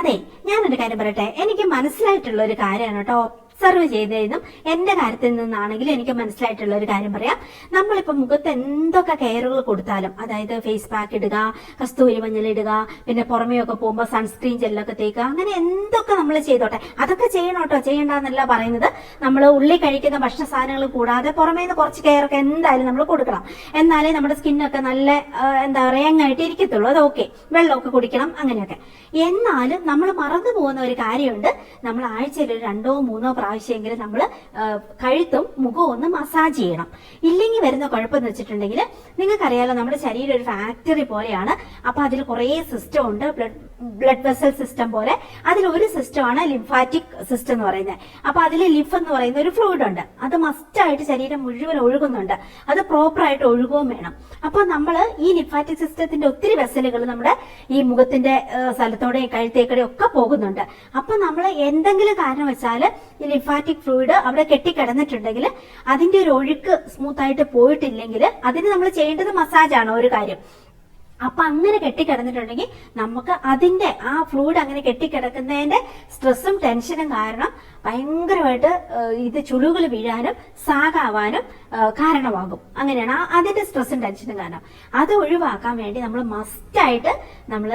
അതെ ഞാനൊരു കാര്യം പറയട്ടെ? എനിക്ക് മനസ്സിലായിട്ടുള്ള ഒരു കാര്യമാണ് കേട്ടോ ഒബ്സർവ് ചെയ്തതും എന്റെ കാര്യത്തിൽ നിന്നാണെങ്കിൽ എനിക്ക് മനസ്സിലായിട്ടുള്ള ഒരു കാര്യം പറയാം. നമ്മളിപ്പോ മുഖത്ത് എന്തൊക്കെ കെയറുകൾ കൊടുത്താലും അതായത് ഫേസ് പാക്ക് ഇടുക കസ്തൂരി മഞ്ഞൾ ഇടുക പിന്നെ പുറമെയൊക്കെ പോകുമ്പോൾ സൺസ്ക്രീൻ ജെല്ലൊക്കെ തേക്കുക അങ്ങനെ എന്തൊക്കെ നമ്മൾ ചെയ്തോട്ടെ. അതൊക്കെ ചെയ്യണോട്ടോ ചെയ്യണ്ടെന്നല്ല പറയുന്നത്. നമ്മൾ ഉള്ളി കഴിക്കുന്ന ഭക്ഷണ സാധനങ്ങൾ കൂടാതെ പുറമേ നിന്ന് കുറച്ച് കെയറൊക്കെ എന്തായാലും നമ്മൾ കൊടുക്കണം. എന്നാലേ നമ്മുടെ സ്കിന്നൊക്കെ നല്ല എന്താ പറയുക യങ്ങായിട്ട് ഇരിക്കത്തുള്ളൂ. അത് ഓക്കെ വെള്ളമൊക്കെ കുടിക്കണം അങ്ങനെയൊക്കെ. എന്നാലും നമ്മൾ മറന്നു പോകുന്ന ഒരു കാര്യമുണ്ട്. നമ്മൾ ആഴ്ചയിൽ രണ്ടോ മൂന്നോ പ്രാവശ്യമെങ്കിലും നമ്മൾ കഴുത്തും മുഖവും ഒന്ന് മസാജ് ചെയ്യണം. ഇല്ലെങ്കിൽ വരുന്ന കുഴപ്പമെന്ന് വെച്ചിട്ടുണ്ടെങ്കിൽ നിങ്ങൾക്കറിയാലോ നമ്മുടെ ശരീരം ഒരു ഫാക്ടറി പോലെയാണ്. അപ്പൊ അതിൽ കുറേ സിസ്റ്റം ഉണ്ട്. ബ്ലഡ് ബ്ലഡ് വെസൽ സിസ്റ്റം പോലെ അതിൽ ഒരു സിസ്റ്റമാണ് ലിംഫാറ്റിക് സിസ്റ്റം എന്ന് പറയുന്നത്. അപ്പൊ അതിൽ ലിഫ് എന്ന് പറയുന്ന ഒരു ഫ്ലൂയിഡ് ഉണ്ട്. അത് മസ്റ്റായിട്ട് ശരീരം മുഴുവൻ ഒഴുകുന്നുണ്ട്. അത് പ്രോപ്പർ ആയിട്ട് ഒഴുകുകയും വേണം. അപ്പൊ നമ്മൾ ഈ ലിംഫാറ്റിക് സിസ്റ്റത്തിന്റെ ഒത്തിരി വെസലുകൾ നമ്മുടെ ഈ മുഖത്തിന്റെ സ്ഥലത്തോടെയും കഴുത്തേക്കടെയും ഒക്കെ പോകുന്നുണ്ട്. അപ്പൊ നമ്മൾ എന്തെങ്കിലും കാരണം വെച്ചാൽ ഈ ലിംഫാറ്റിക് ഫ്ലൂയിഡ് അവിടെ കെട്ടിക്കിടന്നിട്ടുണ്ടെങ്കിൽ അതിന്റെ ഒരു ഒഴുക്ക് സ്മൂത്ത് ആയിട്ട് പോയിട്ടില്ലെങ്കിൽ അതിന് നമ്മൾ ചെയ്യേണ്ടത് മസാജാണ് ഒരു കാര്യം. അപ്പൊ അങ്ങനെ കെട്ടിക്കിടന്നിട്ടുണ്ടെങ്കിൽ നമുക്ക് അതിന്റെ ആ ഫ്ലൂയിഡ് അങ്ങനെ കെട്ടിക്കിടക്കുന്നതിന്റെ സ്ട്രെസ്സും ടെൻഷനും കാരണം ഭയങ്കരമായിട്ട് ഇത് ചുളിവുകൾ വീഴാനും സാകാവാനും കാരണമാകും. അങ്ങനെയാണ് അതിന്റെ സ്ട്രെസ്സും ടെൻഷനും കാരണം. അത് ഒഴിവാക്കാൻ വേണ്ടി നമ്മൾ മസ്റ്റായിട്ട് നമ്മൾ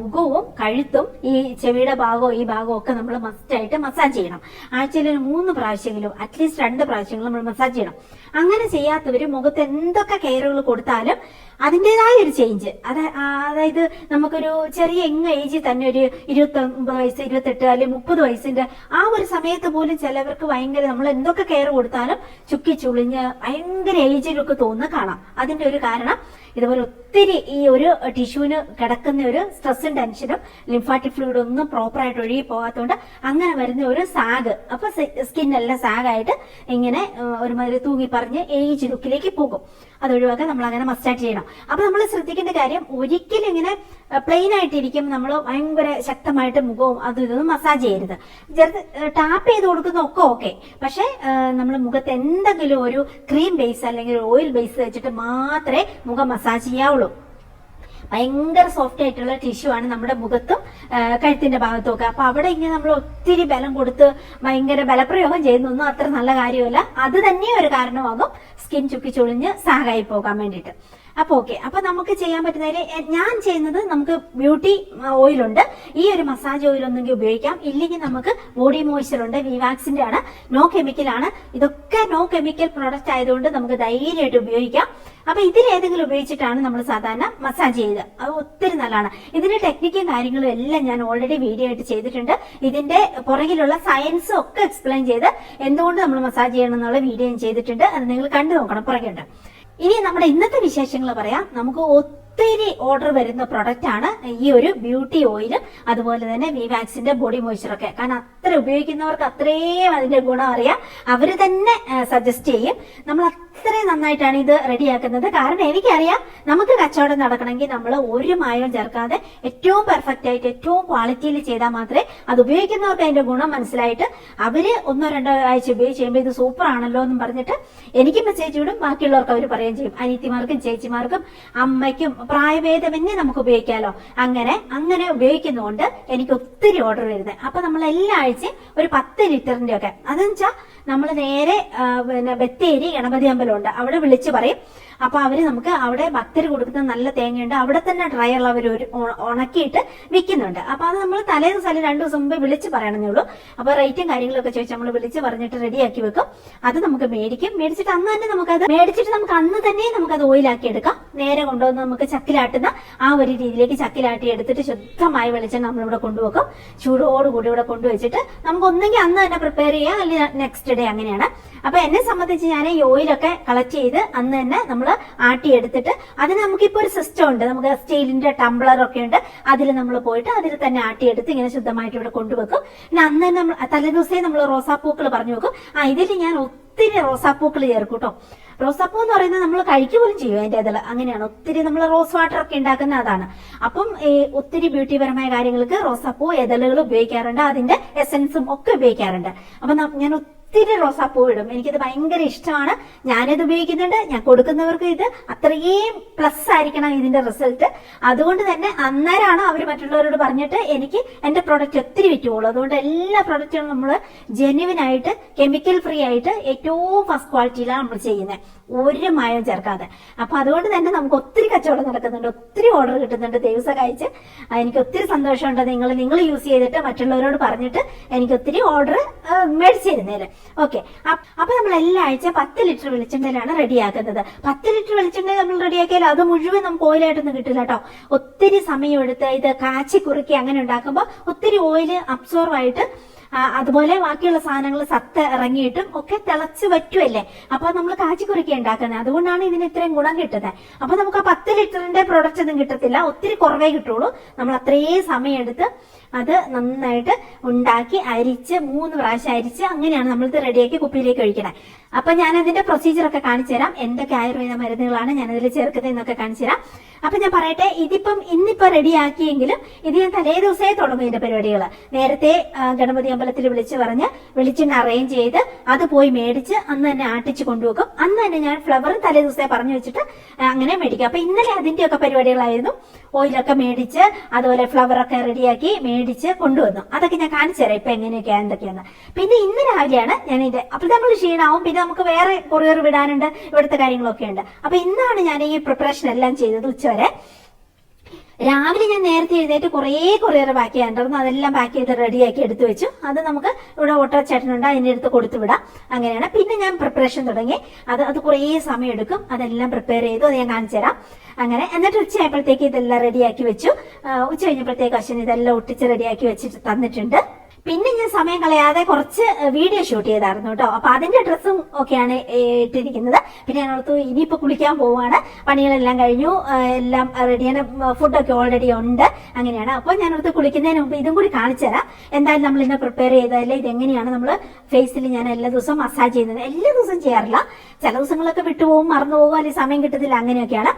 മുഖവും കഴുത്തും ഈ ചെവിയുടെ ഭാഗവും ഈ ഭാഗവും ഒക്കെ നമ്മൾ മസ്റ്റായിട്ട് മസാജ് ചെയ്യണം. ആഴ്ചയിൽ ഒരു മൂന്ന് പ്രാവശ്യമെങ്കിലും അറ്റ്ലീസ്റ്റ് രണ്ട് പ്രാവശ്യമെങ്കിലും നമ്മൾ മസാജ് ചെയ്യണം. അങ്ങനെ ചെയ്യാത്തവർ മുഖത്ത് എന്തൊക്കെ കെയറുകൾ കൊടുത്താലും അതിന്റെതായ ഒരു ചേഞ്ച് അത് അതായത് നമുക്കൊരു ചെറിയ എങ്ങ് ഏജിൽ തന്നെ ഒരു ഇരുപത്തി വയസ്സ് ഇരുപത്തെട്ട് അല്ലെങ്കിൽ മുപ്പത് വയസ്സിന്റെ ആ ഒരു സമയത്ത് പോലും ചിലവർക്ക് ഭയങ്കര നമ്മൾ എന്തൊക്കെ കെയർ കൊടുത്താലും ചുക്കി ചുളിഞ്ഞ് ഭയങ്കര ഏജിലൊക്കെ തോന്നുന്ന കാണാം. അതിന്റെ ഒരു കാരണം ഇതുപോലെ ഒത്തിരി ഈ ഒരു ടിഷ്യൂവിന് കിടക്കുന്ന ഒരു സ്ട്രെസ്സും ടെൻഷനും ലിംഫാറ്റിക് ഫ്ലൂയിഡ് ഒന്നും പ്രോപ്പർ ആയിട്ട് ഒഴുകി പോകാത്തതുകൊണ്ട് അങ്ങനെ വരുന്ന ഒരു സാഗ്. അപ്പൊ സ്കിൻ എല്ലാം സാഗായിട്ട് ഇങ്ങനെ ഒരുമാതിരി തൂങ്ങി പറഞ്ഞ് ഏജ് ലുക്കിലേക്ക് പോകും. അത് ഒഴിവാക്കാൻ നമ്മൾ അങ്ങനെ മസ്റ്റാർട്ട് ചെയ്യണം. അപ്പൊ നമ്മൾ ശ്രദ്ധിക്കേണ്ട കാര്യം ഒരിക്കലും ഇങ്ങനെ പ്ലെയിൻ ആയിട്ടിരിക്കും. നമ്മൾ ഭയങ്കര ശക്തമായിട്ട് മുഖവും അതും ഇതൊന്നും മസാജ് ചെയ്യരുത്. ചെറുത് ടാപ്പ് ചെയ്ത് കൊടുക്കുന്ന ഒക്കെ ഓക്കെ പക്ഷെ നമ്മൾ മുഖത്ത് എന്തെങ്കിലും ഒരു ക്രീം ബേസ് അല്ലെങ്കിൽ ഓയിൽ ബേസ് വെച്ചിട്ട് മാത്രമേ മുഖം മസാജ് ചെയ്യാവുള്ളൂ. ഭയങ്കര സോഫ്റ്റ് ആയിട്ടുള്ള ടിഷ്യൂ ആണ് നമ്മുടെ മുഖത്തും കഴുത്തിന്റെ ഭാഗത്തും ഒക്കെ. അപ്പൊ അവിടെ ഇങ്ങനെ നമ്മൾ ഒത്തിരി ബലം കൊടുത്ത് ഭയങ്കര ബലപ്രയോഗം ചെയ്യുന്നൊന്നും അത്ര നല്ല കാര്യമല്ല. അത് തന്നെ ഒരു കാരണമാകും. സ്കിൻ ചുക്കി ചുളിഞ്ഞ് സാകായി പോകാൻ വേണ്ടിയിട്ട്. അപ്പൊ ഓക്കെ അപ്പൊ നമുക്ക് ചെയ്യാൻ പറ്റുന്നതിൽ ഞാൻ ചെയ്യുന്നത് നമുക്ക് ബ്യൂട്ടി ഓയിൽ ഉണ്ട്. ഈ ഒരു മസാജ് ഓയിൽ ഒന്നെങ്കിൽ ഉപയോഗിക്കാം. ഇല്ലെങ്കിൽ നമുക്ക് ബോഡി മോയ്സ്ചർ ഉണ്ട്. വിവാക്സിന്റെ ആണ്. നോ കെമിക്കൽ ആണ്. ഇതൊക്കെ നോ കെമിക്കൽ പ്രോഡക്റ്റ് ആയതുകൊണ്ട് നമുക്ക് ധൈര്യമായിട്ട് ഉപയോഗിക്കാം. അപ്പൊ ഇതിൽ ഏതെങ്കിലും ഉപയോഗിച്ചിട്ടാണ് നമ്മൾ സാധാരണ മസാജ് ചെയ്യുക. അത് ഒത്തിരി നല്ലതാണ്. ഇതിന്റെ ടെക്നിക്കും കാര്യങ്ങളും എല്ലാം ഞാൻ ഓൾറെഡി വീഡിയോ ആയിട്ട് ചെയ്തിട്ടുണ്ട്. ഇതിന്റെ പുറകിലുള്ള സയൻസും ഒക്കെ എക്സ്പ്ലെയിൻ ചെയ്ത് എന്തുകൊണ്ട് നമ്മൾ മസാജ് ചെയ്യണം എന്നുള്ള വീഡിയോ ചെയ്തിട്ടുണ്ട്. അത് നിങ്ങൾ കണ്ടു നോക്കണം. പുറകെയുണ്ട് ഇനി നമ്മുടെ ഇന്നത്തെ വിശേഷങ്ങൾ പറയാം. നമുക്ക് ഒത്തിരി ഓർഡർ വരുന്ന പ്രൊഡക്റ്റ് ആണ് ഈ ഒരു ബ്യൂട്ടി ഓയിലും അതുപോലെ തന്നെ വിവാക്സിന്റെ ബോഡി മോയ്സ്ചറൊക്കെ കാരണം അത്ര ഉപയോഗിക്കുന്നവർക്ക് അത്രയും അതിന്റെ ഗുണം അറിയാം. അവർ തന്നെ സജസ്റ്റ് ചെയ്യും. നമ്മൾ അത്രയും നന്നായിട്ടാണ് ഇത് റെഡിയാക്കുന്നത് കാരണം എനിക്കറിയാം നമുക്ക് കച്ചവടം നടക്കണമെങ്കിൽ നമ്മൾ ഒരു മായവും ചേർക്കാതെ ഏറ്റവും പെർഫെക്റ്റ് ആയിട്ട് ഏറ്റവും ക്വാളിറ്റിയിൽ ചെയ്താൽ മാത്രമേ അത് ഉപയോഗിക്കുന്നവർക്ക് അതിന്റെ ഗുണം മനസ്സിലായിട്ട് അവർ ഒന്നോ രണ്ടോ ആഴ്ച ഉപയോഗിച്ച് കഴിയുമ്പോൾ ഇത് സൂപ്പർ ആണല്ലോ എന്നും പറഞ്ഞിട്ട് എനിക്കും വിടും ബാക്കിയുള്ളവർക്ക് അവർ പറയുകയും ചെയ്യും. അനിയത്തിമാർക്കും ചേച്ചിമാർക്കും അമ്മയ്ക്കും പ്രായഭേദമന്യേ നമുക്ക് ഉപയോഗിക്കാമല്ലോ അങ്ങനെ അങ്ങനെ ഉപയോഗിക്കുന്നതുകൊണ്ട് എനിക്ക് ഒത്തിരി ഓർഡർ വരുന്നത് അപ്പൊ നമ്മൾ എല്ലാ ആഴ്ചയും ഒരു പത്ത് ലിറ്ററിന്റെ ഒക്കെ. അതെന്ന് വെച്ചാൽ നമ്മൾ നേരെ പിന്നെ ബത്തേരി ഗണപതി അമ്പലമുണ്ട്. അവിടെ വിളിച്ചു പറയും അപ്പൊ അവർ നമുക്ക് അവിടെ ഭക്തർ കൊടുക്കുന്ന നല്ല തേങ്ങയുണ്ട്. അവിടെ തന്നെ ഡ്രയർ അവർ ഉണക്കിയിട്ട് വിൽക്കുന്നുണ്ട് അപ്പൊ അത് നമ്മൾ തലേ ദിവസം അല്ലെങ്കിൽ രണ്ടു ദിവസം മുമ്പ് വിളിച്ച് പറയണമെന്നേ ഉള്ളൂ അപ്പൊ റേറ്റും കാര്യങ്ങളൊക്കെ ചോദിച്ച് നമ്മൾ വിളിച്ച് പറഞ്ഞിട്ട് റെഡിയാക്കി വെക്കും. അത് നമുക്ക് മേടിക്കും. മേടിച്ചിട്ട് അന്ന് തന്നെ നമുക്ക് അത് മേടിച്ചിട്ട് നമുക്ക് അന്ന് തന്നെ നമുക്ക് നമുക്കത് ഓയിലാക്കി എടുക്കാം. നേരെ കൊണ്ടുവന്ന് നമുക്ക് ചക്കിലാട്ടുന്ന ആ ഒരു രീതിയിലേക്ക് ചക്കിലാട്ടി എടുത്തിട്ട് ശുദ്ധമായ വെളിച്ചെണ്ണ നമ്മളിവിടെ കൊണ്ടുവെക്കും. ചൂടോടുകൂടി ഇവിടെ കൊണ്ടുവച്ചിട്ട് നമുക്ക് ഒന്നെങ്കിൽ അന്ന് തന്നെ പ്രിപ്പയർ ചെയ്യാം. അല്ലെങ്കിൽ നെക്സ്റ്റ് ഡേ അങ്ങനെയാണ്. അപ്പൊ എന്നെ സംബന്ധിച്ച് ഞാൻ ഈ ഓയിലൊക്കെ കളക്ട് ചെയ്ത് അന്ന് തന്നെ നമ്മൾ ആട്ടി എടുത്തിട്ട് അതിന് നമുക്കിപ്പോ ഒരു സിസ്റ്റം ഉണ്ട്. നമുക്ക് സ്റ്റീലിന്റെ ടംബ്ലർ ഒക്കെ ഉണ്ട്. അതിൽ നമ്മൾ പോയിട്ട് അതിൽ തന്നെ ആട്ടിയെടുത്ത് ഇങ്ങനെ ശുദ്ധമായിട്ട് ഇവിടെ കൊണ്ടുവെക്കും. പിന്നെ അന്ന് തന്നെ നമ്മൾ തലേദിവസേ നമ്മൾ റോസാപ്പൂക്കൾ പറഞ്ഞു വെക്കും. ആ ഇതിൽ ഞാൻ ഒത്തിരി റോസാപ്പൂക്കൾ ചേർക്കും കേട്ടോ. റോസാപ്പൂ എന്ന് പറയുന്നത് നമ്മൾ കഴിക്കുക പോലും ചെയ്യും അതിന്റെ അതിൽ അങ്ങനെയാണ്. ഒത്തിരി നമ്മൾ റോസ് വാട്ടർ ഒക്കെ ഉണ്ടാക്കുന്ന അതാണ്. അപ്പം ഈ ഒത്തിരി ബ്യൂട്ടിപരമായ കാര്യങ്ങൾക്ക് റോസാപ്പൂ എതലുകൾ ഉപയോഗിക്കാറുണ്ട്. അതിന്റെ എസൻസും ഒക്കെ ഉപയോഗിക്കാറുണ്ട്. അപ്പൊ ഞാൻ ഒത്തിരി റോസാപ്പൂ ഇടും. എനിക്കിത് ഭയങ്കര ഇഷ്ടമാണ്. ഞാനിത് ഉപയോഗിക്കുന്നുണ്ട്. ഞാൻ കൊടുക്കുന്നവർക്ക് ഇത്. അത്രയും പ്ലസ് ആയിരിക്കണം ഇതിന്റെ റിസൾട്ട് അതുകൊണ്ട് തന്നെ അന്നേരമാണ് അവർ മറ്റുള്ളവരോട് പറഞ്ഞിട്ട് എനിക്ക് എന്റെ പ്രോഡക്റ്റ് ഒത്തിരി വിറ്റുള്ളൂ അതുകൊണ്ട് എല്ലാ പ്രോഡക്റ്റുകളും നമ്മൾ ജെന്യുവൻ ആയിട്ട് കെമിക്കൽ ഫ്രീ ആയിട്ട് ഏറ്റവും ഫസ്റ്റ് ക്വാളിറ്റിയിലാണ് നമ്മൾ ചെയ്യുന്നത് ഒരു മായം ചേർക്കാതെ. അപ്പൊ അതുകൊണ്ട് തന്നെ നമുക്ക് ഒത്തിരി കച്ചവടം നടക്കുന്നുണ്ട്. ഒത്തിരി ഓർഡർ കിട്ടുന്നുണ്ട്. ദിവസം സഹായിച്ച്. എനിക്ക് ഒത്തിരി സന്തോഷമുണ്ട്. നിങ്ങൾ നിങ്ങൾ യൂസ് ചെയ്തിട്ട് മറ്റുള്ളവരോട് പറഞ്ഞിട്ട് എനിക്ക് ഒത്തിരി ഓർഡർ മേടിച്ചു തരുന്നേൽ ഓക്കെ അപ്പൊ നമ്മൾ എല്ലാ ആഴ്ച പത്ത് ലിറ്റർ വെളിച്ചെണ്ണയിലാണ് റെഡിയാക്കുന്നത്. പത്ത് ലിറ്റർ വെളിച്ചെണ്ണ നമ്മൾ റെഡിയാക്കിയാൽ അത് മുഴുവൻ നമുക്ക് ഓയിലായിട്ടൊന്നും കിട്ടില്ല കേട്ടോ ഒത്തിരി സമയം എടുത്ത് ഇത് കാച്ചി കുറുക്കി അങ്ങനെ ഉണ്ടാക്കുമ്പോൾ ഒത്തിരി ഓയിൽ അബ്സോർവ് ആയിട്ട് അതുപോലെ ബാക്കിയുള്ള സാധനങ്ങൾ സത്ത് ഇറങ്ങിയിട്ടും ഒക്കെ തിളച്ച് പറ്റുമല്ലേ അപ്പൊ നമ്മൾ കാച്ചി കുറുക്കി ഉണ്ടാക്കുന്നത് അതുകൊണ്ടാണ് ഇതിന് ഇത്രയും ഗുണം കിട്ടുന്നത് അപ്പൊ നമുക്ക് ആ പത്ത് ലിറ്ററിന്റെ പ്രൊഡക്റ്റ് ഒന്നും കിട്ടത്തില്ല. ഒത്തിരി കുറവേ കിട്ടുള്ളൂ. നമ്മൾ അത്രയും സമയം എടുത്ത് അത് നന്നായിട്ട് ഉണ്ടാക്കി അരിച്ച് മൂന്ന് പ്രാവശ്യം അരിച്ച് അങ്ങനെയാണ് നമ്മൾ റെഡിയാക്കി കുപ്പിയിലേക്ക് ഒഴിക്കണേ. അപ്പൊ ഞാൻ അതിന്റെ പ്രൊസീജിയർ ഒക്കെ കാണിച്ചു തരാം. എന്തൊക്കെ ആയുർവേദ മരുന്നുകളാണ് ഞാൻ അതിൽ ചേർക്കുന്നത് എന്നൊക്കെ കാണിച്ചു തരാം. അപ്പൊ ഞാൻ പറയട്ടെ ഇതിപ്പം ഇന്നിപ്പോ റെഡിയാക്കിയെങ്കിലും ഇത് ഞാൻ തലേ ദിവസമേ തുടങ്ങും ഇതിന്റെ പരിപാടികൾ നേരത്തെ ഗണപതി അമ്പലത്തിൽ വിളിച്ച് പറഞ്ഞ് വിളിച്ചിട്ട് അറേഞ്ച് ചെയ്ത് അത് പോയി മേടിച്ച് അന്ന് തന്നെ ആട്ടിച്ച് കൊണ്ടുപോകും അന്ന് തന്നെ ഞാൻ ഫ്ലവറും തലേ ദിവസമേ പറഞ്ഞു വെച്ചിട്ട് അങ്ങനെ മേടിക്കും. അപ്പൊ ഇന്നലെ അതിന്റെയൊക്കെ പരിപാടികളായിരുന്നു. ഓയിലൊക്കെ മേടിച്ച് അതുപോലെ ഫ്ലവറൊക്കെ റെഡിയാക്കി മേടിച്ച് കൊണ്ടുവന്നു. അതൊക്കെ ഞാൻ കാണിച്ചു തരാം. ഇപ്പൊ എങ്ങനെയൊക്കെയാണ് എന്തൊക്കെയാണ് പിന്നെ ഇന്ന് രാവിലെയാണ് ഞാൻ ഇത് അപ്പൊ നമ്മൾ ക്ഷീണാവും. പിന്നെ നമുക്ക് വേറെ കൊറിയർ വിടാനുണ്ട്. ഇവിടുത്തെ കാര്യങ്ങളൊക്കെ ഉണ്ട്. അപ്പൊ ഇന്നാണ് ഞാൻ ഈ പ്രിപ്പറേഷൻ എല്ലാം ചെയ്തത് ഉച്ചവരെ. രാവിലെ ഞാൻ നേരത്തെ എഴുന്നേറ്റ് കുറേ കൊറിയർ പാക്ക് ചെയ്യാനുണ്ടായിരുന്നു അതെല്ലാം പാക്ക് ചെയ്ത് റെഡിയാക്കി എടുത്തു വെച്ചു. അത് നമുക്ക് ഇവിടെ ഓട്ടോ ചേട്ടനുണ്ട് അതിന്റെ അടുത്ത് കൊടുത്തു വിടാം. അങ്ങനെയാണ്. പിന്നെ ഞാൻ പ്രിപ്പറേഷൻ തുടങ്ങി. അത് അത് കുറേ സമയം എടുക്കും. അതെല്ലാം പ്രിപ്പയർ ചെയ്തു. അത് ഞാൻ കാണിച്ചു തരാം. അങ്ങനെ എന്നിട്ട് ഉച്ചയായപ്പോഴത്തേക്ക് ഇതെല്ലാം റെഡിയാക്കി വെച്ചു. ഉച്ച കഴിഞ്ഞപ്പോഴത്തേക്ക് അശ്വൻ ഇതെല്ലാം ഒട്ടിച്ച് റെഡിയാക്കി വെച്ചിട്ട് തന്നിട്ടുണ്ട്. പിന്നെ ഞാൻ സമയം കളയാതെ കുറച്ച് വീഡിയോ ഷൂട്ട് ചെയ്തായിരുന്നു കേട്ടോ. അപ്പൊ അതിന്റെ ഡ്രസ്സും ഒക്കെയാണ് ഇട്ടിരിക്കുന്നത്. പിന്നെ ഞാൻ ഓർത്തു ഇനിയിപ്പോ കുളിക്കാൻ പോവാണ്. പണികളെല്ലാം കഴിഞ്ഞു. എല്ലാം റെഡിയാണ് ഫുഡൊക്കെ ഓൾറെഡി ഉണ്ട്. അങ്ങനെയാണ്. അപ്പൊ ഞാൻ ഓർത്ത് കുളിക്കുന്നതിന് മുമ്പ് ഇതും കൂടി കാണിച്ചു തരാം. എന്തായാലും നമ്മൾ ഇന്ന് പ്രിപ്പയർ ചെയ്തതല്ലേ? ഇതെങ്ങനെയാണ് നമ്മൾ ഫേസിൽ ഞാൻ എല്ലാ ദിവസവും മസാജ് ചെയ്യുന്നത്? എല്ലാ ദിവസവും ചെയ്യാറില്ല. ചില ദിവസങ്ങളൊക്കെ വിട്ടുപോകും മറന്നു പോകും അല്ലെങ്കിൽ സമയം കിട്ടത്തില്ല അങ്ങനെയൊക്കെയാണ്.